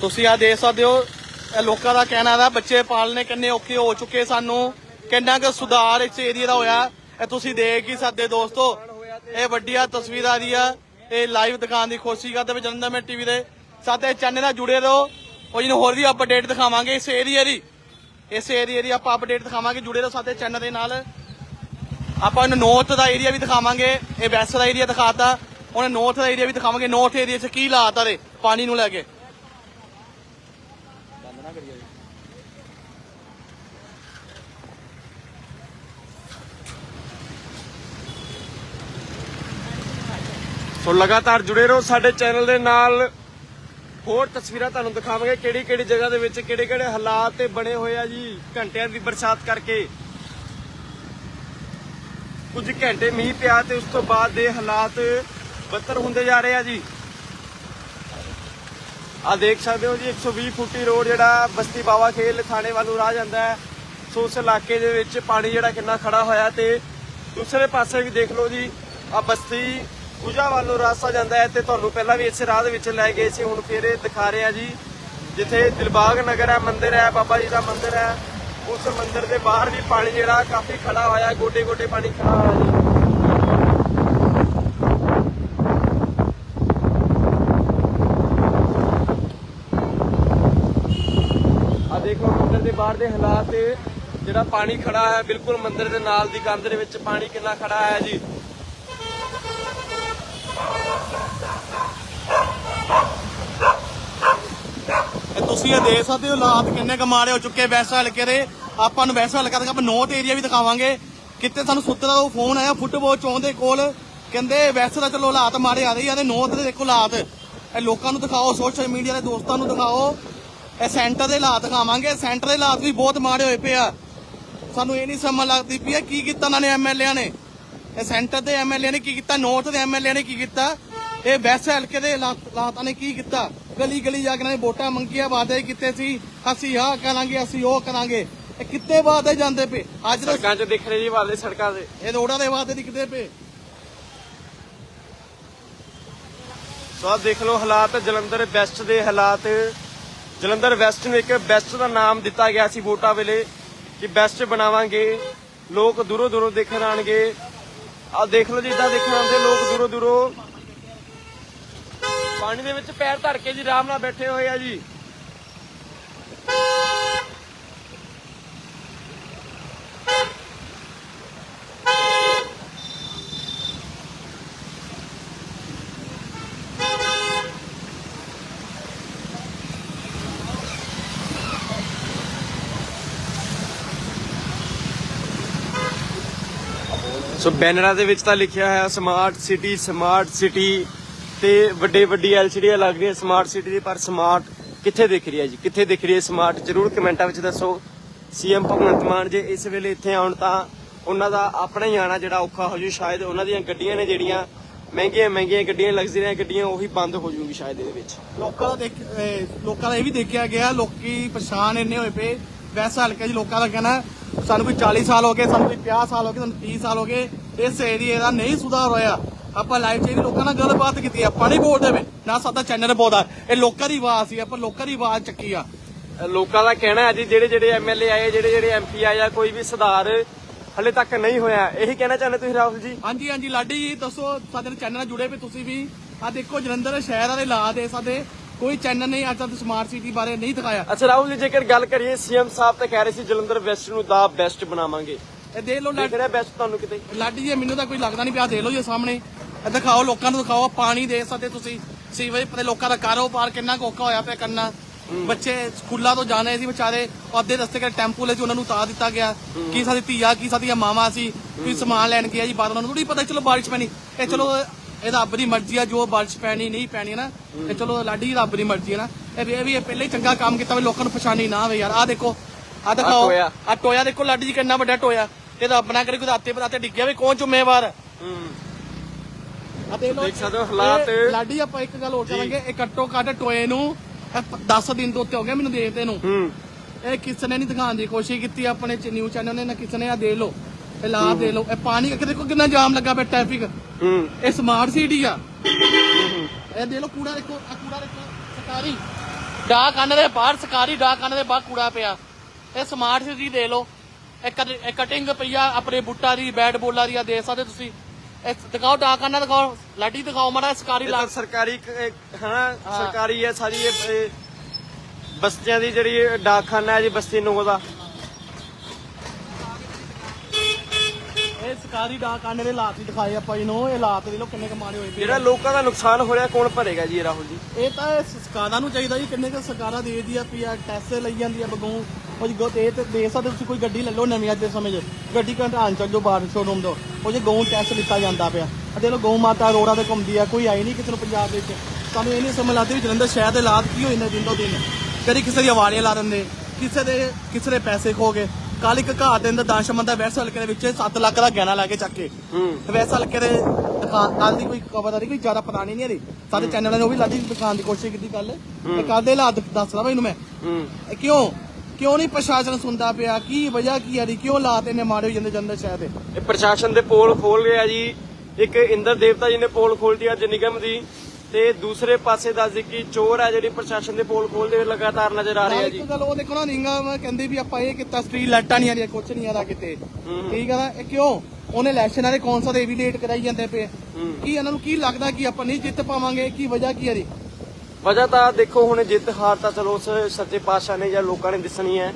ਤੁਸੀਂ ਆ ਦੇਖ ਸਕਦੇ ਹੋ, ਇਹ ਲੋਕਾਂ ਦਾ ਕਹਿਣਾ ਦਾ ਬੱਚੇ ਪਾਲਣੇ ਕਿੰਨੇ ਔਖੇ ਹੋ ਚੁੱਕੇ ਸਾਨੂੰ। ਕਿੰਨਾ ਕੁ ਸੁਧਾਰ ਇਸ ਏਰੀਆ ਦਾ ਹੋਇਆ। ਇਹ ਤੁਸੀਂ ਦੇਖ ਹੀ ਸਕਦੇ ਦੋਸਤੋ, ਇਹ ਵੱਡੀਆਂ ਤਸਵੀਰਾਂ ਦੀ ਆ। ਇਹ ਲਾਈਵ ਦਿਖਾਉਣ ਦੀ ਕੋਸ਼ਿਸ਼ ਕਰਦੇ ਵਿੱਚ ਜਲੰਧਰ ਮੈਂ ਟੀਵੀ ਦੇ। ਸਾਡੇ ਚੈਨਲ ਨਾਲ ਜੁੜੇ ਰਹੋ। ਉਹ ਜਿਹਨੂੰ ਹੋਰ ਵੀ ਅਪਡੇਟ ਦਿਖਾਵਾਂਗੇ ਇਸ ਏਰੀਆ ਦੀ। ਇਸ ਏਰੀਆ ਦੀ ਆਪਾਂ ਅਪਡੇਟ ਦਿਖਾਵਾਂਗੇ, ਜੁੜੇ ਰਹੋ ਸਾਡੇ ਚੈਨਲ ਦੇ ਨਾਲ। ਆਪਾਂ ਇਹਨੂੰ ਨੌਰਥ ਦਾ ਏਰੀਆ ਵੀ ਦਿਖਾਵਾਂਗੇ। ਇਹ ਵੈਸਟ ਦਾ ਏਰੀਆ ਦਿਖਾਤਾ। ਉਹਨੇ ਨੌਰਥ ਦਾ ਏਰੀਆ ਵੀ ਦਿਖਾਵਾਂਗੇ ਨੌਰਥ ਏਰੀਆ 'ਚ ਕੀ ਹਾਲਾਤ ਆ ਦੇ ਪਾਣੀ ਨੂੰ ਲੈ ਕੇ। ਸੋ ਲਗਾਤਾਰ ਜੁੜੇ ਰਹੋ ਸਾਡੇ ਚੈਨਲ ਦੇ ਨਾਲ। ਹੋਰ ਤਸਵੀਰਾਂ ਤੁਹਾਨੂੰ ਦਿਖਾਵਾਂਗੇ ਕਿਹੜੀ ਕਿਹੜੀ ਜਗ੍ਹਾ ਦੇ ਵਿੱਚ ਕਿਹੜੇ ਕਿਹੜੇ ਹਾਲਾਤ ਤੇ ਬਣੇ ਹੋਏ ਆ ਜੀ, ਘੰਟਿਆਂ ਦੀ ਬਰਸਾਤ ਕਰਕੇ। ਕੁਝ ਘੰਟੇ ਮੀਂਹ ਪਿਆ ਤੇ ਉਸ ਤੋਂ ਬਾਅਦ ਦੇ ਹਾਲਾਤ ਬੱਤਰ ਹੁੰਦੇ ਜਾ ਰਹੇ ਆ ਜੀ। ਆ ਦੇਖ ਸਕਦੇ ਹੋ ਜੀ 120 ਫੁੱਟੀ ਰੋਡ ਜਿਹੜਾ ਬਸਤੀ ਬਾਵਾ ਖੇਲ ਥਾਣੇ ਵੱਲ ਨੂੰ ਰਾਹ ਜਾਂਦਾ ਹੈ। ਸੋ ਉਸ ਇਲਾਕੇ ਦੇ ਵਿੱਚ ਪਾਣੀ ਜਿਹੜਾ ਕਿੰਨਾ ਖੜਾ ਹੋਇਆ ਤੇ ਦੂਸਰੇ ਪਾਸੇ ਵੀ ਦੇਖ ਲਓ ਜੀ ਆ ਬਸਤੀ ਗੁਜਾ ਵੱਲ ਨੂੰ ਰਾਸਤਾ ਜਾਂਦਾ ਹੈ ਤੇ ਤੁਹਾਨੂੰ ਪਹਿਲਾਂ ਵੀ ਇਸੇ ਰਾਹ ਦੇ ਵਿੱਚ ਲੈ ਗਏ ਸੀ, ਹੁਣ ਫੇਰ ਇਹ ਦਿਖਾ ਰਹੇ ਆ ਜੀ। ਜਿੱਥੇ ਦਿਲਬਾਗ ਨਗਰ ਹੈ, ਮੰਦਿਰ ਹੈ, ਬਾਬਾ ਜੀ ਦਾ ਮੰਦਿਰ ਹੈ। ਉਸ ਮੰਦਿਰ ਦੇ ਬਾਹਰ ਵੀ ਪਾਣੀ ਜਿਹੜਾ ਕਾਫੀ ਖੜਾ ਹੋਇਆ ਗੋਡੇ ਗੋਡੇ ਪਾਣੀ ਖੜਾ ਹੋਇਆ ਜੀ ਆ ਦੇਖੋ ਮੰਦਿਰ ਦੇ ਬਾਹਰ ਦੇ ਹਾਲਾਤ ਜਿਹੜਾ ਪਾਣੀ ਖੜਾ ਹੈ, ਬਿਲਕੁਲ ਮੰਦਿਰ ਦੇ ਨਾਲ ਦੀ ਕੰਧ ਦੇ ਵਿੱਚ ਪਾਣੀ ਕਿੰਨਾ ਖੜਾ ਹੈ ਜੀ? ਤੁਸੀਂ ਇਹ ਦੇਖ ਸਕਦੇ ਹੋ, ਹਾਲਾਤ ਕਿੰਨੇ ਕੁ ਹੋ ਚੁੱਕੇ ਵੈਸਾ ਹਲਕੇ ਦੇ। ਆਪਾਂ ਨੂੰ ਵੈਸਾ ਹਲਕਾ ਦੇ ਆਪਾਂ ਨੋਟ ਏਰੀਆ ਵੀ ਦਿਖਾਵਾਂਗੇ। ਕਿਤੇ ਸਾਨੂੰ ਸੁੱਤੇ ਦਾ ਫੋਨ ਆਇਆ ਫੁੱਟਬਾਲ ਚੌਂਕ ਦੇ ਕੋਲ। ਕਹਿੰਦੇ ਵੈਸੇ ਤਾਂ ਚਲੋ ਹਾਲਾਤ ਮਾੜੇ ਆ ਰਹੀ ਆ, ਤੇ ਨੋਟ ਦੇ ਦੇਖੋ ਹਾਲਾਤ। ਇਹ ਲੋਕਾਂ ਨੂੰ ਦਿਖਾਓ ਸੋਸ਼ਲ ਮੀਡੀਆ ਦੇ ਦੋਸਤਾਂ ਨੂੰ ਦਿਖਾਓ। ਇਹ ਸੈਂਟਰ ਦੇ ਹਾਲਾਤ ਦਿਖਾਵਾਂਗੇ। ਸੈਂਟਰ ਦੇ ਹਾਲਾਤ ਵੀ ਬਹੁਤ ਮਾੜੇ ਹੋਏ ਪਏ ਆ। ਸਾਨੂੰ ਇਹ ਨਹੀਂ ਸਮਝ ਲੱਗਦੀ ਪਈ ਹੈ ਕੀ ਕੀਤਾ ਉਹਨਾਂ ਨੇ ਐਮਐਲਏ ਨੇ। ਇਹ ਸੈਂਟਰ ਦੇ ਐਮਐਲਏ ਨੇ ਕੀ ਕੀਤਾ? ਨਾਰਥ ਦੇ ਐਮਐਲਏ ਨੇ ਕੀ ਕੀਤਾ? ਇਹ ਵੈਸਟ ਹਲਕੇ ਦੇ ਹਾਲਾਤ- ਨੇ ਕੀ ਕੀਤਾ? ਗਲੀ ਗਲੀ ਜਾ ਕੇ ਨੇ ਵੋਟਾਂ ਮੰਗੀਆਂ ਵਾਅਦੇ ਕੀਤੇ ਸੀ। ਅਸੀਂ ਆਹ ਕਰਾਂਗੇ ਅਸੀਂ ਉਹ ਕਰਾਂਗੇ। ਇਹ ਕਿੱਤੇ ਵਾਅਦੇ ਜਾਂਦੇ ਪਏ? ਅੱਜ ਤਾਂ ਸੜਕਾਂ 'ਚ ਦਿਖ ਰਹੇ ਜੀ ਵਾਲੇ ਸੜਕਾਂ ਦੇ। ਇਹ ਰੋਡਾਂ ਦੇ ਵਾਅਦੇ ਦਿਖਦੇ ਪਏ। ਸੋ ਆਹ ਦੇਖ ਲਓ ਹਾਲਾਤ ਜਲੰਧਰ ਵੈਸਟ ਦੇ ਹਾਲਾਤ ਜਲੰਧਰ ਵੈਸਟ ਨੂੰ ਇੱਕ ਬੈਸਟ ਦਾ ਨਾਮ ਦਿੱਤਾ ਗਿਆ ਸੀ ਵੋਟਾਂ ਵੇਲੇ ਕਿ ਬੈਸਟ ਬਣਾਵਾਂਗੇ, ਲੋਕ ਦੂਰੋਂ ਦੂਰੋਂ ਦੇਖਣ ਆਣਗੇ ਆਹ ਦੇਖ ਲਓ ਜੀ ਇਦਾਂ ਦੇਖਣ ਆਉਂਦੇ ਲੋਕ ਦੂਰੋਂ ਦੂਰੋਂ। ਪਾਣੀ ਦੇ ਵਿੱਚ ਪੈਰ ਧਰ ਕੇ ਜੀ, ਆਰਾਮ ਨਾਲ ਬੈਠੇ ਹੋਏ ਆ ਜੀ। ਸੋ ਬੈਨਰਾਂ ਦੇ ਵਿੱਚ ਤਾਂ ਲਿਖਿਆ ਹੋਇਆ ਸਮਾਰਟ ਸਿਟੀ ਸਮਾਰਟ ਸਿਟੀ ਤੇ ਵੱਡੇ ਵੱਡੀ ਐਲਸੀਡੀਆਂ ਲੱਗ ਰਹੀਆਂ ਸਮਾਰਟ ਸਿਟੀ ਦੀ, ਪਰ ਸਮਾਰਟ ਕਿੱਥੇ ਦਿਖ ਰਹੀ ਹੈ ਜੀ? ਕਿੱਥੇ ਦਿਖ ਰਹੀ ਹੈ ਸਮਾਰਟ ਜਰੂਰ ਕਮੈਂਟਾਂ ਵਿੱਚ ਦੱਸੋ। ਸੀਐਮ ਭਗਵੰਤ ਮਾਨ ਜੇ ਇਸ ਵੇਲੇ ਇੱਥੇ ਆਉਣ ਤਾਂ ਉਹਨਾਂ ਦਾ ਆਪਣਾ ਹੀ ਆਣਾ ਜਿਹੜਾ ਔਖਾ ਹੋ ਜੂ, ਸ਼ਾਇਦ ਉਹਨਾਂ ਦੀਆਂ ਗੱਡੀਆਂ ਨੇ ਜਿਹੜੀਆਂ ਮਹਿੰਗੀਆਂ ਮਹਿੰਗੀਆਂ ਗੱਡੀਆਂ ਲਗਜ਼ਰੀਆਂ ਗੱਡੀਆਂ, ਉਹੀ ਬੰਦ ਹੋ ਜੂਗੀ ਸ਼ਾਇਦ ਇਹਦੇ ਵਿੱਚ। ਲੋਕਾਂ ਦਾ ਦੇਖ ਲੋਕਾਂ ਦਾ ਇਹ ਵੀ ਦੇਖਿਆ ਗਿਆ, ਲੋਕੀ ਪਰੇਸ਼ਾਨ ਇੰਨੇ ਹੋਏ ਪਏ। ਵੈਸਾ ਹਲਕਾ ਜੀ ਲੋਕਾਂ ਦਾ ਕਹਿਣਾ ਸਾਨੂੰ ਕੋਈ 40 ਸਾਲ ਹੋ ਗਏ ਸਾਨੂੰ ਕੋਈ 50 ਸਾਲ ਹੋ ਗਏ ਸਾਨੂੰ 30 ਸਾਲ ਹੋ ਗਏ। ਇਸ ਏਰੀਏ ਦਾ ਨਹੀਂ ਸੁਧਾਰ ਹੋਇਆ। ਆਪਾਂ ਲਾਈਵ 'ਚ ਵੀ ਲੋਕਾਂ ਨਾਲ ਗੱਲਬਾਤ ਕੀਤੀ ਆਪਾਂ ਨਹੀਂ ਬੋਲਦੇ ਵੇ ਨਾ ਸਾਡਾ ਚੈਨਲ ਬੋਲਦਾ। ਇਹ ਲੋਕਾਂ ਦੀ ਆਵਾਜ਼ ਸੀ ਆਪਾਂ ਲੋਕਾਂ ਦੀ ਆਵਾਜ਼ ਚੱਕੀ ਆ। ਲੋਕਾਂ ਦਾ ਕਹਿਣਾ ਹੈ ਜੀ ਜਿਹੜੇ ਜਿਹੜੇ ਐਮਐਲਏ ਆਏ ਜਿਹੜੇ ਜਿਹੜੇ ਐਮਪੀ ਆਏ ਆ ਕੋਈ ਵੀ ਸੁਧਾਰ ਹਲੇ ਤੱਕ ਨਹੀਂ ਹੋਇਆ। ਇਹੀ ਕਹਿਣਾ ਚਾਹੁੰਦੇ ਤੁਸੀਂ ਰਾਹੁਲ ਜੀ? ਹਾਂਜੀ ਹਾਂਜੀ ਲਾਡੀ ਜੀ ਦੱਸੋ ਸਾਡੇ ਚੈਨਲ ਨਾਲ ਜੁੜੇ ਪਏ ਤੁਸੀਂ ਵੀ। ਆ ਦੇਖੋ ਜਲੰਧਰ ਸ਼ਹਿਰ ਵਾਲੇ ਲਾ ਦੇ ਸਾਡੇ। ਕੋਈ ਚੈਨਲ ਨਹੀਂ ਅੱਜ ਤੱਕ ਸਮਾਰਟ ਸਿਟੀ ਬਾਰੇ ਨਹੀਂ ਦਿਖਾਇਆ। ਅੱਛਾ ਰਾਹੁਲ ਜੀ ਜੇਕਰ ਗੱਲ ਕਰੀਏ ਸੀਐਮ ਸਾਹਿਬ ਤਾਂ ਕਹਿ ਰਹੇ ਸੀ ਜਲੰਧਰ ਵੈਸਟ ਨੂੰ ਦਾ ਬੈਸਟ ਬਣਾਵਾਂਗੇ। ਇਹ ਦੇਖ ਲਓ ਲਾਡੀ ਰਿਹਾ ਬੈਸਟ ਤੁਹਾਨੂੰ ਕਿਤੇ? ਲਾਡੀ ਜੀ ਮੈਨੂੰ ਤਾਂ ਕੋਈ ਲੱਗਦਾ ਨਹੀਂ ਪਿਆ ਦੇਖ ਲਓ ਜੀ ਸਾਹਮਣੇ। ਇਹ ਦਿਖਾਓ ਲੋਕਾਂ ਨੂੰ ਦਿਖਾਓ ਪਾਣੀ ਦੇ ਸਕਦੇ ਤੁਸੀਂ। ਸੀਵਰੇਜ ਪਤੇ ਲੋਕਾਂ ਦਾ ਕਾਰੋਬਾਰ ਕਿੰਨਾ ਕੁ ਔਖਾ ਹੋਇਆ ਪਿਆ ਕਰਨਾ ਬੱਚੇ ਸਕੂਲਾਂ ਤੋਂ ਜਾਣੇ ਸੀ ਵਿਚਾਰੇ ਅੱਧੇ ਰਸਤੇ ਕੇ ਟੈਂਪੂ ਲੈ ਚ ਉਹਨਾਂ ਨੂੰ ਉਤਾਰ ਦਿੱਤਾ ਗਿਆ। ਕੀ ਸਾਡੀ ਧੀਆ ਕੀ ਸਾਡੀਆਂ ਮਾਵਾਂ ਸੀ ਕੋਈ ਸਮਾਨ ਲੈਣ ਗਿਆ ਜੀ ਉਹਨਾਂ ਨੂੰ। ਥੋੜੀ ਪਤਾ ਚਲੋ ਬਾਰਿਸ਼ ਪੈਣੀ। ਇਹ ਚਲੋ ਇਹ ਰੱਬ ਦੀ ਮਰਜ਼ੀ ਆ ਜੋ ਬਾਰਿਸ਼ ਪੈਣੀ ਨਹੀਂ ਪੈਣੀ ਨਾ। ਇਹ ਚਲੋ ਲਾਡੀ ਰੱਬ ਦੀ ਮਰਜ਼ੀ ਹੈ ਨਾ। ਇਹ ਵੀ ਇਹ ਇਹ ਪਹਿਲੇ ਹੀ ਚੰਗਾ ਕੰਮ ਕੀਤਾ ਵੀ ਲੋਕਾਂ ਨੂੰ ਪਛਾਣੀ ਨਾ ਹੋਵੇ ਯਾਰ। ਆਹ ਦੇਖੋ ਆਹ ਦਿਖਾਓ। ਆ ਟੋਇਆ ਦੇਖੋ ਲਾਡੀ ਜੀ ਕਿੰਨਾ ਵੱਡਾ ਟੋਇਆ। ਤੇ ਰੱਬ ਨਾ ਕਰੇ ਕੋਈ ਰਾਤੇ ਬਰਾਤੇ ਡਿੱਗਿਆ ਵੀ ਕੌਣ ਜ਼ਿੰਮੇਵਾਰ? ਹੈ ਆ ਦੇਖ ਲਓ ਦੇਖ ਸਕਦੇ ਹੋ ਹਾਲਾਤ। ਇਹ ਲਾਡੀ ਆਪਾਂ ਇੱਕ ਗੱਲ ਹੋਰ ਕਰਾਂਗੇ। ਇਹ ਕੱਟੋ ਕੱਟ ਟੋਏ ਨੂੰ 10 ਦਿਨ ਤੋਂ ਉੱਤੇ ਹੋ ਗਏ ਮੈਨੂੰ ਦੇਖਦੇ ਨੂੰ। ਹੂੰ। ਇਹ ਕਿਸੇ ਨੇ ਨਹੀਂ ਦਿਖਾਉਣ ਦੀ ਕੋਸ਼ਿਸ਼ ਕੀਤੀ ਆਪਣੇ ਨਿਊਜ਼ ਚੈਨਲ ਨੇ ਨਾ ਕਿਸੇ ਨੇ ਆ ਦੇ ਲਓ। ਇਹ ਲਾ ਦੇ ਲਓ ਇਹ ਪਾਣੀ ਕਰਕੇ ਦੇਖੋ ਕਿੰਨਾ ਜਾਮ ਲੱਗਾ ਪਿਆ ਟ੍ਰੈਫਿਕ ਹੂੰ। ਇਹ ਸਮਾਰਟ ਸਿਟੀ ਆ। ਇਹ ਦੇ ਲਓ ਕੂੜਾ ਦੇਖੋ ਆ ਕੂੜਾ ਦੇਖੋ ਸਰਕਾਰੀ। ਡਾਕ ਆਨੇ ਦੇ ਬਾਹਰ ਸਰਕਾਰੀ ਡਾਕ ਆਨੇ ਦੇ ਬਾਹਰ ਕੂੜਾ ਪਿਆ। ਇਹ ਸਮਾਰਟ ਸਿਟੀ ਦੇ ਲਓ। ਇਹ ਕਟ- ਇਹ ਕਟਿੰਗ ਪਈਆ ਆਪਣੇ ਬੁੱਟਾ ਦੀ ਬੈਟ ਬੋਲਾਂ ਦੀ ਆ ਦੇ ਸਕਦੇ ਤੁਸੀਂ। ਇਹ ਦਿਖਾਓ ਡਾਕ ਆਨਾ ਦਿਖਾਓ। ਲਾਡੀ ਦਿਖਾਓ ਮਾੜਾ ਸਰਕਾਰੀ ਲਾ ਸਰਕਾਰੀ ਹਨਾ ਸਰਕਾਰੀ ਹੈ ਸਾਰੀ ਇਹ ਬਸਤੀਆਂ ਦੀ ਜਿਹੜੀ ਡਾਕਖਾਨਾ ਹੈ ਜੀ ਬਸਤੀ ਨੂੰ ਦਾ ਇਹ ਸਰਕਾਰੀ ਡਾਕ ਆਨੇ ਦੇ ਲਾਤ ਹੀ ਦਿਖਾਏ ਆਪਾਂ ਜੀ ਨੂੰ। ਇਹ ਲਾਤ ਦੇ ਲੋ ਕਿੰਨੇ ਕਮਾਣੇ ਹੋਏ ਪਏ ਜਿਹੜਾ ਲੋਕਾਂ ਦਾ ਨੁਕਸਾਨ ਹੋ ਰਿਹਾ ਕੌਣ ਭਰੇਗਾ ਜੀ ਇਹ ਰਾਹੁਲ ਜੀ? ਇਹ ਤਾਂ ਸਰਕਾਰਾਂ ਨੂੰ ਚਾਹੀਦਾ ਜੀ ਕਿੰਨੇ ਕੁ ਸਰਕਾਰਾਂ ਦੇ ਦੀ ਆ ਪੀ ਆ ਟੈਕਸ ਲਈ ਜਾਂਦੀ ਆ ਬਗੂ। ਉਹ ਜੀ ਗੋ ਤੇ ਇਹ ਤੇ ਦੇ ਸਕਦੇ ਤੁਸੀਂ ਕੋਈ ਗੱਡੀ ਲੈ ਲਓ ਨਵੀਂ ਅੱਜ ਦੇ ਸਮੇਂ 'ਚ। ਗੱਡੀ ਘੰਟਾਂ ਚੱਲ ਜਾਓ ਬਾਹਰ ਸ਼ੋਰੂਮ ਤੋਂ। ਉਹ ਜੇ ਗਊ ਟੈਕਸ ਲਿੱਤਾ ਜਾਂਦਾ ਪਿਆ। ਆ ਦੇ ਲੋ ਗਊ ਮਾਤਾ ਰੋਡਾਂ ਤੇ ਘੁੰਮਦੀ ਆ ਕੋਈ ਆਈ ਨਹੀਂ ਕਿਸੇ ਨੂੰ ਪੰਜਾਬ ਦੇ ਵਿੱਚ। ਸਾਨੂੰ ਇਹ ਨਹੀਂ ਸਮਝ ਲੱਗਦੀ ਵੀ ਜਲੰਧਰ ਸ਼ਹਿਰ ਦੇ ਹਾਲਾਤ ਕੀ ਹੋਏ ਨੇ ਦਿਨ ਤੋਂ ਦਿਨ। ਕਦੀ ਕਿਸੇ ਦੀ ਲਾ ਦਿੰਦੇ ਕਿਸੇ ਦੇ ਕਿਸੇ ਦੇ ਪੈਸੇ ਖੋ ਗਏ। ਕੱਲ ਇੱਕ ਘਾਟ ਦੇ ਅੰਦਰ ਦਾਨਸ਼ਮਨ ਦਾ ਵੈਸ ਹਲਕੇ ਦੇ ਵਿੱਚ 7 ਲੱਖ ਦਾ ਗਹਿਣਾ ਲਾ ਕੇ ਚੱਕ ਕੇ। ਹੂੰ। ਵੈਸ ਹਲਕੇ ਦੇ ਕੱਲ ਦੀ ਕੋਈ ਖਬਰ ਆ ਰਹੀ ਕੋਈ ਜ਼ਿਆਦਾ ਪਤਾ ਨਹੀਂ ਇਹਦੀ ਸਾਡੇ ਚੈਨਲ ਨੇ ਉਹ ਵੀ ਲਾਡੀ ਦੁਕਾਨ ਦੀ ਕੋਸ਼ਿਸ਼ ਕੀਤੀ ਕੱਲ ਤੇ ਕੱਲ ਦੇ ਹਾਲਾਤ ਦੱਸਦਾ ਬਈ ਨੂੰ ਮੈਂ। ਹੂੰ। ਇਹ ਕਿਉਂ? ਕਿਉਂ ਨਹੀਂ ਪ੍ਰਸ਼ਾਸਨ ਸੁਣਦਾ ਪਿਆ? ਕੀ ਵਜ੍ਹਾ ਕੀ ਆ ਰਹੀ? ਕਿਉਂ ਲਾਤ ਇਹਨੇ ਮਾਰੇ ਜਾਂਦੇ ਜਾਂਦੇ ਸ਼ਹਿਰ ਦੇ? ਇਹ ਪ੍ਰਸ਼ਾਸਨ ਦੇ ਪੋਲ ਖੋਲ ਰਿਹਾ ਜੀ। ਇੱਕ ਇੰਦਰ ਦੇਵਤਾ ਜੀ ਨੇ ਪੋਲ ਖੋਲਦੀ ਅੱਜ ਨਿਗਮ ਦੀ। ਤੇ ਦੂਸਰੇ ਪਾਸੇ ਦੱਸਦੇ ਕਿ ਚੋਰ ਆ ਜਿਹੜੀ ਪ੍ਰਸ਼ਾਸਨ ਦੇ ਪੋਲ ਖੋਲਦੇ ਹੋਏ ਲਗਾਤਾਰ ਨਜ਼ਰ ਆ ਰਹੇ ਆ ਜੀ। ਇੱਕ ਗੱਲ ਉਹ ਦੇਖੋ ਨਾ ਰਿੰਗਾ ਵਾ ਕਹਿੰਦੇ ਵੀ ਆਪਾਂ ਇਹ ਕੀਤਾ ਸਟਰੀਟ ਲਾਈਟਾਂ ਨਹੀਂ ਆ ਰਹੀਆਂ ਕੁਛ ਨਹੀਂ ਆ ਰਿਹਾ ਕਿਤੇ। ਠੀਕ ਆ ਨਾ ਇਹ ਕਿਉਂ? ਉਹਨੇ ਇਲੈਕਸ਼ਨ ਵਾਲੇ ਕੌਣ ਸਾ ਦੇ ਵੀ ਲੇਟ ਕਰਾਈ ਜਾਂਦੇ ਪਏ ਹੂੰ। ਕੀ ਇਹਨਾਂ ਨੂੰ ਕੀ ਲੱਗਦਾ ਕਿ ਆਪਾਂ ਨਹੀਂ ਜਿੱਤ ਪਾਵਾਂਗੇ ਕੀ ਵਜ੍ਹਾ ਕੀ ਆ ਰਹੀ ਵਜ੍ਹਾ ਤਾਂ ਦੇਖੋ ਹੁਣ ਜਿੱਤ ਹਾਰ ਤਾਂ ਚਲੋ ਉਸ ਸੱਚੇ ਪਾਤਸ਼ਾਹ ਨੇ ਜਾਂ ਲੋਕਾਂ ਨੇ ਦਿਸਣੀ ਹੈ।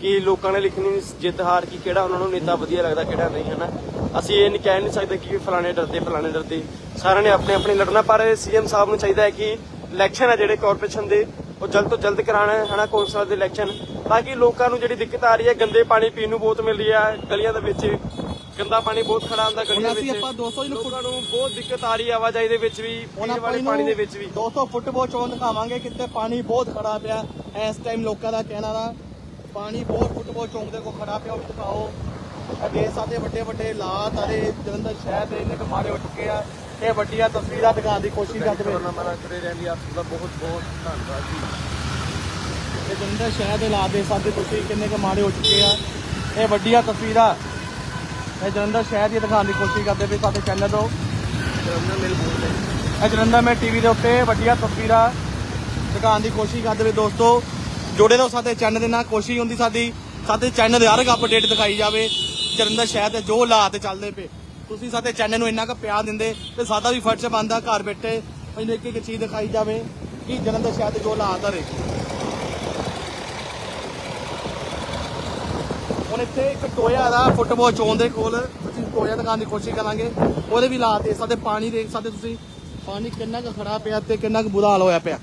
ਕਿ ਲੋਕਾਂ ਨੇ ਲਿਖਣੀ ਜਿੱਤ ਹਾਰ ਕੀ ਕਿਹੜਾ ਉਹਨਾਂ ਨੂੰ ਨੇਤਾ ਵਧੀਆ ਲੱਗਦਾ ਕਿਹੜਾ ਨਹੀਂ ਹਨਾ? ਅਸੀਂ ਇਹ ਨਹੀਂ ਕਹਿ ਨਹੀਂ ਸਕਦੇ ਕਿ ਫਲਾਣੇ ਡਰਦੇ ਫਲਾਣੇ ਡਰਦੇ। ਸਾਰਿਆਂ ਨੇ ਆਪਣੇ ਆਪਣੇ ਲੜਨਾ ਪਰ ਸੀਐਮ ਸਾਹਿਬ ਨੂੰ ਚਾਹੀਦਾ ਹੈ ਕਿ ਇਲੈਕਸ਼ਨ ਹੈ ਜਿਹੜੇ ਕਾਰਪੋਰੇਸ਼ਨ ਦੇ ਉਹ ਜਲਦ ਤੋਂ ਜਲਦ ਕਰਾਣਾ ਹੈ ਹਨਾ ਕੌਂਸਲ ਦੇ ਇਲੈਕਸ਼ਨ ਤਾਂ ਕਿ ਲੋਕਾਂ ਨੂੰ ਜਿਹੜੀ ਦਿੱਕਤ ਆ ਰਹੀ ਹੈ ਗੰਦੇ ਪਾਣੀ ਪੀਣ ਨੂੰ ਬਹੁਤ ਮਿਲ ਰਹੀ ਹੈ ਗਲੀਆਂ ਦੇ ਵਿੱਚ ਗੰਦਾ ਪਾਣੀ ਬਹੁਤ ਖੜਾ ਹੁੰਦਾ ਗਲੀਆਂ ਅਸੀਂ ਵਿੱਚ। ਆਪਾਂ 200 ਜਿਹਨੂੰ ਲੋਕਾਂ ਨੂੰ ਬਹੁਤ ਦਿੱਕਤ ਆ ਰਹੀ ਹੈ ਆਵਾਜਾਈ ਦੇ ਵਿੱਚ ਵੀ ਪੀਣ ਵਾਲੇ ਪਾਣੀ ਦੇ ਵਿੱਚ ਵੀ। 200 ਫੁੱਟ ਬਹੁਤ ਚੋਂ ਦਿਖਾਵਾਂਗੇ ਕਿਤੇ ਪਾਣੀ ਬਹੁਤ ਖੜਾ ਪਿਆ। ਇਸ ਟਾਈਮ ਲੋਕਾਂ ਦਾ ਕਹਿਣਾ ਦਾ ਪਾਣੀ ਬਹੁਤ ਫੁੱਟ ਬਹੁਤ ਚੌਂਕ ਦੇ ਕੋ ਖੜਾ ਪਿਆ ਉਹ ਦਿਖਾਓ। ਅੱਗੇ ਸਾਡੇ ਵੱਡੇ ਵੱਡੇ ਲਾਤ ਆਰੇ ਜਲੰਧਰ ਸ਼ਹਿਰ ਦੇ ਇੰਨੇ ਕੁ ਮਾਰੇ ਹੋ ਚੁੱਕੇ ਆ ਇਹ ਵੱਡੀਆਂ ਤਸਵੀਰਾਂ ਦਿਖਾਉਣ ਦੀ ਕੋਸ਼ਿਸ਼ ਕਰਦੇ ਪਏ ਮਨਾ ਕਰੇ ਰਹਿਣ ਲਈ ਆਪ ਦਾ ਬਹੁਤ ਬਹੁਤ ਧੰਨਵਾਦ ਜੀ। ਇਹ ਜਲੰਧਰ ਸ਼ਹਿਰ ਦੇ ਹਾਲਾਤ ਦੇ ਸਾਡੇ ਤੁਸੀਂ ਕਿੰਨੇ ਕੁ ਮਾਰੇ ਹੋ ਚੁੱਕੇ ਆ। ਇਹ ਵੱਡੀਆਂ ਤਸਵੀਰਾਂ ਇਹ ਜਲੰਧਰ ਸ਼ਹਿਰ ਦੀ ਦਿਖਾਉਣ ਦੀ ਕੋਸ਼ਿਸ਼ ਕਰਦੇ ਪਏ ਸਾਡੇ ਚੈਨਲ ਤੋਂ। ਇਹ ਜਲੰਧਰ ਮੈਂ ਟੀਵੀ ਦੇ ਉੱਤੇ ਵੱਡੀਆਂ ਤਸਵੀਰਾਂ ਦਿਖਾਉਣ ਦੀ ਕੋਸ਼ਿਸ਼ ਕਰਦੇ ਵੇ ਦੋਸਤੋ। ਜੁੜੇ ਰਹੋ ਸਾਡੇ ਚੈਨਲ ਦੇ ਨਾਲ ਕੋਸ਼ਿਸ਼ ਹੁੰਦੀ ਸਾਡੀ ਸਾਡੇ ਚੈਨਲ ਦੇ ਹਰ ਇੱਕ ਅਪਡੇਟ ਦਿਖਾਈ ਜਾਵੇ। ਜਲੰਧਰ ਸ਼ਹਿਰ ਦੇ ਜੋ ਹਾਲਾਤ ਚੱਲਦੇ ਪਏ। ਤੁਸੀਂ ਸਾਡੇ ਚੈਨਲ ਨੂੰ ਇੰਨਾ ਕੁ ਪਿਆਰ ਦਿੰਦੇ, ਤੇ ਸਾਡਾ ਵੀ ਫਰਜ਼ ਬਣਦਾ ਘਰ ਬੈਠੇ ਮੈਨੂੰ ਇੱਕ ਇੱਕ ਚੀਜ਼ ਦਿਖਾਈ ਜਾਵੇ ਕਿ ਜਲੰਧਰ ਸ਼ਹਿਰ ਦੇ ਜੋ ਹਾਲਾਤ ਆ ਰਹੇ। ਹੁਣ ਇੱਥੇ ਇੱਕ ਟੋਇਆ ਦਾ ਫੁੱਟਬਾਲ ਚੋਣ ਦੇ ਕੋਲ ਅਸੀਂ ਟੋਇਆ ਦਿਖਾਉਣ ਦੀ ਕੋਸ਼ਿਸ਼ ਕਰਾਂਗੇ। ਉਹਦੇ ਵੀ ਲਾ ਦੇਖ ਸਕਦੇ ਪਾਣੀ ਦੇਖ ਸਕਦੇ ਤੁਸੀਂ ਪਾਣੀ ਕਿੰਨਾ ਕੁ ਖੜਾ ਪਿਆ ਤੇ ਕਿੰਨਾ ਕੁ ਬੁਰਾ ਹਾਲ ਹੋਇਆ ਪਿਆ।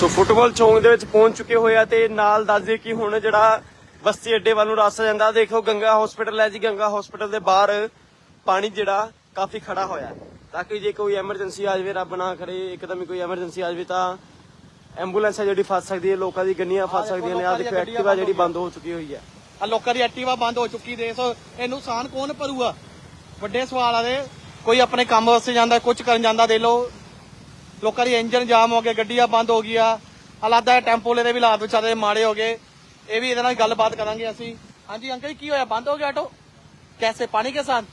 ਸੋ ਫੁੱਟਬਾਲ ਚੌਂਕ ਦੇ ਵਿੱਚ ਪਹੁੰਚ ਚੁੱਕੇ ਹੋਏ ਆ ਤੇ ਨਾਲ ਦੱਸ ਦਈਏ ਕਿ ਹੁਣ ਜਿਹੜਾ ਬਸਤੀ ਅੱਡੇ ਵੱਲ ਨੂੰ ਰਸਤਾ ਜਾਂਦਾ ਦੇਖੋ ਗੰਗਾ ਹਸਪੀਟਲ ਹੈ ਜੀ ਗੰਗਾ ਹਸਪੀਟਲ ਦੇ ਬਾਹਰ ਪਾਣੀ ਜਿਹੜਾ ਕਾਫੀ ਖੜਾ ਹੋਇਆ ਤਾਂ ਕਿ ਜੇ ਕੋਈ ਐਮਰਜੈਂਸੀ ਆ ਜਾਵੇ ਰੱਬ ਨਾ ਕਰੇ ਇੱਕਦਮ ਹੀ ਕੋਈ ਐਮਰਜੈਂਸੀ ਆ ਜਾਵੇ ਤਾਂ ਐਂਬੂਲੈਂਸ ਹੈ ਜਿਹੜੀ ਫਸ ਸਕਦੀ ਹੈ ਲੋਕਾਂ ਦੀ ਗੰਨੀਆਂ ਫਸ ਸਕਦੀਆਂ ਨੇ ਆ ਦੇਖੋ ਐਕਟਿਵਾ ਜਿਹੜੀ ਬੰਦ ਹੋ ਚੁੱਕੀ ਹੋਈ ਹੈ। ਆ ਲੋਕਾਂ ਦੀ ਐਕਟਿਵਾ ਬੰਦ ਹੋ ਚੁੱਕੀ ਦੇਖ ਸੋ ਇਹ ਨੁਕਸਾਨ ਕੌਣ ਭਰੂਗਾ? ਵੱਡੇ ਸਵਾਲ ਆ ਦੇ ਕੋਈ ਆਪਣੇ ਕੰਮ ਵਾਸਤੇ ਜਾਂਦਾ ਕੁਝ ਕਰਨ ਜਾਂਦਾ ਦੇ ਲੋ ਲੋਕਾਂ ਦੀ ਇੰਜਨ ਜਾਮ ਹੋ ਗਿਆ ਗੱਡੀਆਂ ਬੰਦ ਹੋ ਗਈਆਂ ਅਲਾਦਾ ਟੈਂਪੋ ਵਾਲੇ ਦੇ ਵੀ ਹਾਲਾਤ ਵਿਚਾਰੇ ਮਾੜੇ ਹੋ ਗਏ ਇਹ ਵੀ ਇਹਦੇ ਨਾਲ ਗੱਲਬਾਤ ਕਰਾਂਗੇ ਅਸੀਂ ਹਾਂਜੀ ਅੰਕਲ ਜੀ ਕੀ ਹੋਇਆ ਬੰਦ ਹੋ ਗਿਆ ਆਟੋ कैसे पानी के साथ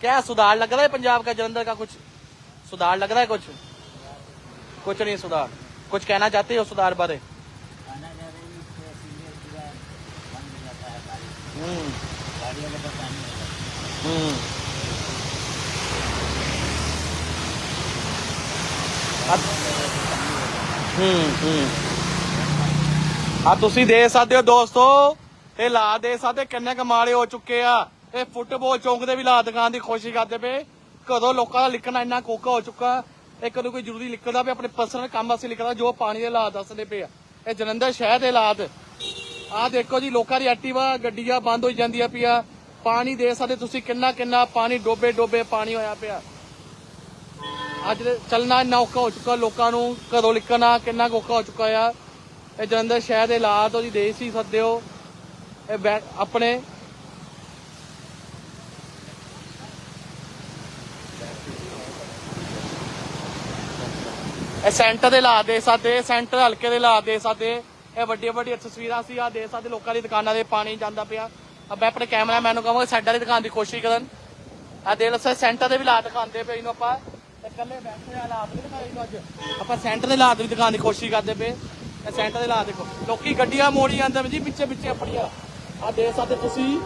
क्या सुधार लग रहा है पंजाब का जलंधर का कुछ सुधार लग रहा है कुछ कुछ नहीं सुधार कुछ कहना चाहते हो सुधार बारे खाना जा रही है सीनियर पूरा बंद हो जाता है गाड़ी हम्म ਹੂੰ ਹੂੰ। ਆ ਤੁਸੀਂ ਦੇ ਸਕਦੇ ਹੋ ਦੋਸਤੋ। ਇਹ ਲਾ ਦੇ ਸਕਦੇ, ਕਿੰਨੇ ਕਮਾਲੇ ਹੋ ਚੁੱਕੇ ਆ। ਇਹ ਫੁੱਟਬਾਲ ਚੌਂਕ ਦੇ ਵੀ ਲਾ ਦੁਕਾਨ ਦੀ ਕੋਸ਼ਿਸ਼ ਕਰਦੇ ਪਏ। ਕਦੋਂ ਲੋਕਾਂ ਦਾ ਲਿਖਣਾ ਇੰਨਾ ਕੋਕਾ ਹੋ ਚੁੱਕਾ। ਇਹ ਕਦੋਂ ਕੋਈ ਜ਼ਰੂਰੀ ਲਿਖਦਾ ਵੀ ਆਪਣੇ ਪਰਸਨਲ ਕੰਮ ਵਾਸਤੇ ਲਿਖਦਾ, ਜੋ ਪਾਣੀ ਦੇ ਹਾਲਾਤ ਦੱਸਦੇ ਪਏ ਆ। ਇਹ ਜਲੰਧਰ ਸ਼ਹਿਰ ਦੇ ਹਾਲਾਤ ਆ ਦੇਖੋ ਜੀ, ਲੋਕਾਂ ਦੀ ਐਕਟਿਵਾ ਗੱਡੀਆਂ ਬੰਦ ਹੋ ਜਾਂਦੀਆਂ ਪਿਆ ਪਾਣੀ ਦੇ ਸਕਦੇ ਤੁਸੀਂ ਕਿੰਨਾ ਕਿੰਨਾ ਪਾਣੀ ਡੋਬੇ ਡੋਬੇ ਪਾਣੀ ਹੋਇਆ ਪਿਆ। ਅੱਜ ਚੱਲਣਾ ਇੰਨਾ ਔਖਾ ਹੋ ਚੁੱਕਾ, ਲੋਕਾਂ ਨੂੰ ਘਰੋਂ ਨਿਕਲਣਾ ਕਿੰਨਾ ਕੁ ਔਖਾ ਹੋ ਚੁੱਕਾ ਆ। ਇਹ ਜਲੰਧਰ ਸ਼ਹਿਰ ਦੇ ਹਾਲਾਤ ਉਹਦੀ ਦੇਖ ਹੀ ਸਕਦੇ ਹੋ। ਇਹ ਆਪਣੇ ਇਹ ਸੈਂਟਰ ਦੇ ਲਾ ਦੇ ਸਕਦੇ ਸੈਂਟਰ ਹਲਕੇ ਦੇ ਲਾ ਦੇ ਸਕਦੇ। ਇਹ ਵੱਡੀਆਂ ਵੱਡੀਆਂ ਤਸਵੀਰਾਂ ਸੀ ਆ ਦੇ ਸਕਦੇ ਲੋਕਾਂ ਦੀ ਦੁਕਾਨਾਂ ਦੇ ਪਾਣੀ ਜਾਂਦਾ ਪਿਆ। ਆ ਮੈਂ ਆਪਣੇ ਕੈਮਰਾਮੈਨ ਨੂੰ ਕਹਾਂਗਾ ਸਾਈਡਾਂ ਦੀ ਦੁਕਾਨ ਦੀ ਕੋਸ਼ਿਸ਼ ਕਰਨ। ਆ ਦੇ ਲੋ ਸੈਂਟਰ ਦੇ ਵੀ ਲਾ ਦਿਖਾਉਂਦੇ ਪਏ ਇਹਨੂੰ ਆਪਾਂ। ਇਹ ਇਕੱਲੇ ਬੈਠੇ ਹਾਲਾਤ ਵੀ ਦਿਖਾਈ ਨੂੰ ਆਪਾਂ ਸੈਂਟਰ ਦੇ ਹਾਲਾਤ ਵੀ ਦਿਖਾਉਣ ਦੀ ਕੋਸ਼ਿਸ਼ ਕਰਦੇ ਪਏ। ਇਹ ਸੈਂਟਰ ਦੇ ਹਾਲਾਤ ਦੇਖੋ। ਲੋਕੀ ਗੱਡੀਆਂ ਮੋੜੀ ਜਾਂਦੇ ਜੀ, ਪਿੱਛੇ ਪਿੱਛੇ ਆਪਣੀਆਂ ਆ। ਦੇ ਸਕਦੇ ਤੁਸੀਂ,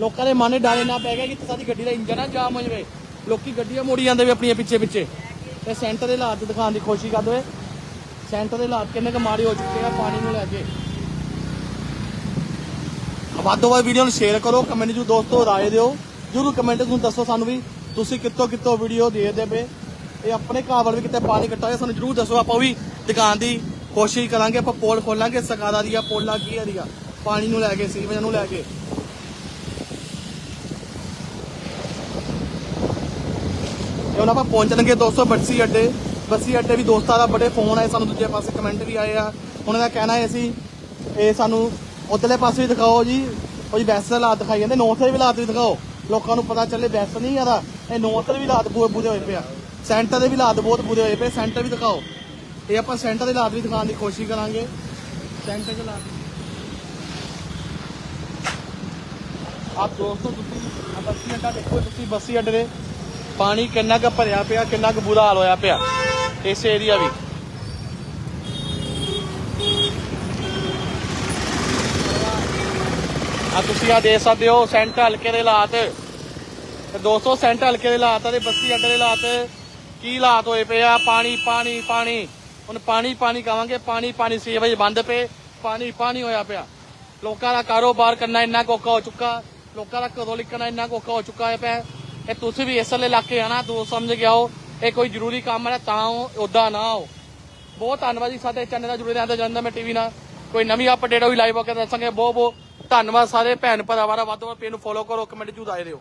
ਲੋਕਾਂ ਦੇ ਮਨ ਡਾਲੇ ਨਾ ਪੈ ਗਿਆ ਕਿ ਸਾਡੀ ਗੱਡੀ ਦਾ ਇੰਜਨ ਨਾ ਜਾਮ ਹੋ ਜਾਵੇ। ਲੋਕੀ ਗੱਡੀਆਂ ਮੋੜੀ ਜਾਂਦੇ ਵੀ ਆਪਣੀਆਂ ਪਿੱਛੇ ਪਿੱਛੇ। ਤੇ ਸੈਂਟਰ ਦੇ ਹਾਲਾਤ ਦਿਖਾਉਣ ਦੀ ਕੋਸ਼ਿਸ਼ ਕਰਦੇ ਹੋਏ ਸੈਂਟਰ ਦੇ ਹਾਲਾਤ ਕਿੰਨੇ ਕੁ ਮਾੜੇ ਹੋ ਚੁੱਕੇ ਆ, ਪਾਣੀ ਨੂੰ ਲੈ ਕੇ। ਵੱਧ ਵੱਧ ਵੀਡੀਓ ਨੂੰ ਸ਼ੇਅਰ ਕਰੋ ਕਮੈਂਟ ਜੂ ਦੋਸਤੋ ਰਾਏ ਦਿਓ। ਜਰੂਰ ਕਮੈਂਟ ਨੂੰ ਦੱਸੋ ਸਾਨੂੰ ਵੀ। ਤੁਸੀਂ ਕਿੱਥੋਂ ਕਿੱਥੋਂ ਵੀਡੀਓ ਦੇਖਦੇ ਪਏ। ਇਹ ਆਪਣੇ ਘਰ ਵੱਲ ਵੀ ਕਿਤੇ ਪਾਣੀ ਇਕੱਠਾ ਹੋਇਆ ਸਾਨੂੰ ਜਰੂਰ ਦੱਸੋ, ਆਪਾਂ ਉਹ ਵੀ ਦੁਕਾਨ ਦੀ ਕੋਸ਼ਿਸ਼ ਕਰਾਂਗੇ, ਆਪਾਂ ਪੋਲ ਖੋਲਾਂਗੇ ਸਕਾਦਾ ਦੀਆਂ ਪੋਲਾਂ ਕੀ ਆ ਦੀਆਂ? ਪਾਣੀ ਨੂੰ ਲੈ ਕੇ ਸੀਵਰੇਜ ਨੂੰ ਲੈ ਕੇ। ਤੇ ਹੁਣ ਆਪਾਂ ਪਹੁੰਚਣਗੇ ਦੋਸਤੋ ਬੱਸੀ ਅੱਡੇ। ਬੱਸੀ ਅੱਡੇ ਵੀ ਦੋਸਤਾਂ ਦਾ ਬੜੇ ਫੋਨ ਆਏ, ਸਾਨੂੰ ਦੂਜੇ ਪਾਸੇ ਕਮੈਂਟ ਵੀ ਆਏ ਆ। ਉਹਨਾਂ ਦਾ ਕਹਿਣਾ ਹੈ ਅਸੀਂ ਇਹ ਸਾਨੂੰ ਉਧਰਲੇ ਪਾਸੇ ਵੀ ਦਿਖਾਓ ਜੀ। ਉਹ ਜੀ ਵੈਸਟ ਦੇ ਹਾਲਾਤ ਦਿਖਾਈ ਜਾਂਦੇ ਨੌਰਥ ਦੇ ਵੀ ਹਾਲਾਤ ਵੀ ਦਿਖਾਓ। ਲੋਕਾਂ ਨੂੰ ਪਤਾ ਚੱਲੇ ਵੈਸਟ ਨਹੀਂ ਆਦਾ ਇਹ ਨੌਰਥ ਦੇ ਵੀ ਹਾਲਾਤ ਬਹੁਤ ਬੁਰੇ ਹੋਏ ਪਿਆ ਸੈਂਟਰ ਦੇ ਵੀ ਹਾਲਾਤ ਬਹੁਤ ਬੁਰੇ ਹੋਏ ਪਏ, ਸੈਂਟਰ ਵੀ ਦਿਖਾਓ। ਇਹ ਆਪਾਂ ਸੈਂਟਰ ਦੇ ਹਾਲਾਤ ਵੀ ਦਿਖਾਉਣ ਦੀ ਕੋਸ਼ਿਸ਼ ਕਰਾਂਗੇ। ਸੈਂਟਰ ਦੇ ਹਾਲਾਤ। ਆਪ ਦੋਸਤੋ, ਤੁਸੀਂ ਬੱਸੀ ਅੱਡਾ ਦੇਖੋ, ਤੁਸੀਂ ਬੱਸੀ ਅੱਡੇ ਦੇ ਪਾਣੀ ਕਿੰਨਾ ਕੁ ਭਰਿਆ ਪਿਆ, ਕਿੰਨਾ ਕੁ ਬੁਰਾ ਹਾਲ ਹੋਇਆ ਪਿਆ, ਇਸ ਏਰੀਆ ਵੀ। ਆ ਤੁਸੀਂ ਆ ਦੇਖ ਸਕਦੇ ਹੋ, ਸੈਂਟਰ ਹਲਕੇ ਦੇ ਹਾਲਾਤ। ਤੇ ਦੋਸਤੋ, ਸੈਂਟਰ ਹਲਕੇ ਦੇ ਹਾਲਾਤ ਆ ਤੇ ਬੱਸੀ ਅੱਡੇ ਦੇ ਹਾਲਾਤ ਕੀ ਹਾਲਾਤ ਹੋਏ ਪਏ ਆ? ਪਾਣੀ ਪਾਣੀ ਪਾਣੀ। ਹੁਣ ਪਾਣੀ ਪਾਣੀ ਕਵਾਂਗੇ। ਪਾਣੀ ਪਾਣੀ ਸੇਵਜ ਬੰਦ ਪਏ। ਪਾਣੀ ਪਾਣੀ ਹੋਇਆ ਪਿਆ। ਲੋਕਾਂ ਦਾ ਕਾਰੋਬਾਰ ਕਰਨਾ ਇੰਨਾ ਕੁ ਹੋ ਚੁੱਕਾ। ਲੋਕਾਂ ਦਾ ਘਰੋਂ ਨਿਕਲਣਾ ਇੰਨਾ ਕੁ ਹੋ ਚੁੱਕਾ ਹੈ ਪਿਆ। ਇਹ ਤੁਸੀਂ ਵੀ ਇਸ ਵਾਲੇ ਇਲਾਕੇ ਆਣਾ, ਦੋ ਸਮਝ ਕੇ ਆਓ। ਇਹ ਕੋਈ ਜ਼ਰੂਰੀ ਕੰਮ ਹੈ, ਤਾਂ ਉਦਾਂ ਨਾ ਆਓ। ਬਹੁਤ ਧੰਨਵਾਦ ਜੀ ਸਾਡੇ ਚੈਨਲ ਦਾ ਜੁੜੇ ਰਹਿੰਦਾ ਜਾਂਦਾ ਮੈਂ ਟੀਵੀ ਨਾਲ। ਕੋਈ ਨਵੀਂ ਅਪਡੇਟ ਹੋਈ ਲਾਈਵ ਹੋ ਕੇ ਦੱਸਾਂਗੇ। ਬਹੁਤ ਬਹੁਤ ਧੰਨਵਾਦ ਸਾਰੇ ਭੈਣ ਭਰਾਵਾਂ ਦਾ। ਵੱਧ ਤੋਂ ਵੱਧ ਪੇਜ ਨੂੰ ਫੋਲੋ ਕਰੋ ਕਮੈਂਟ ਜੂ ਰਾਏ ਦਿਓ।